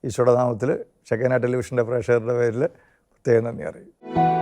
ഈശോയുടെ നാമത്തിൽ ഷെക്കേന ടെലിവിഷന്റെ പ്രേക്ഷകരുടെ പേരിൽ പ്രത്യേകം നന്ദി അറിയിക്കും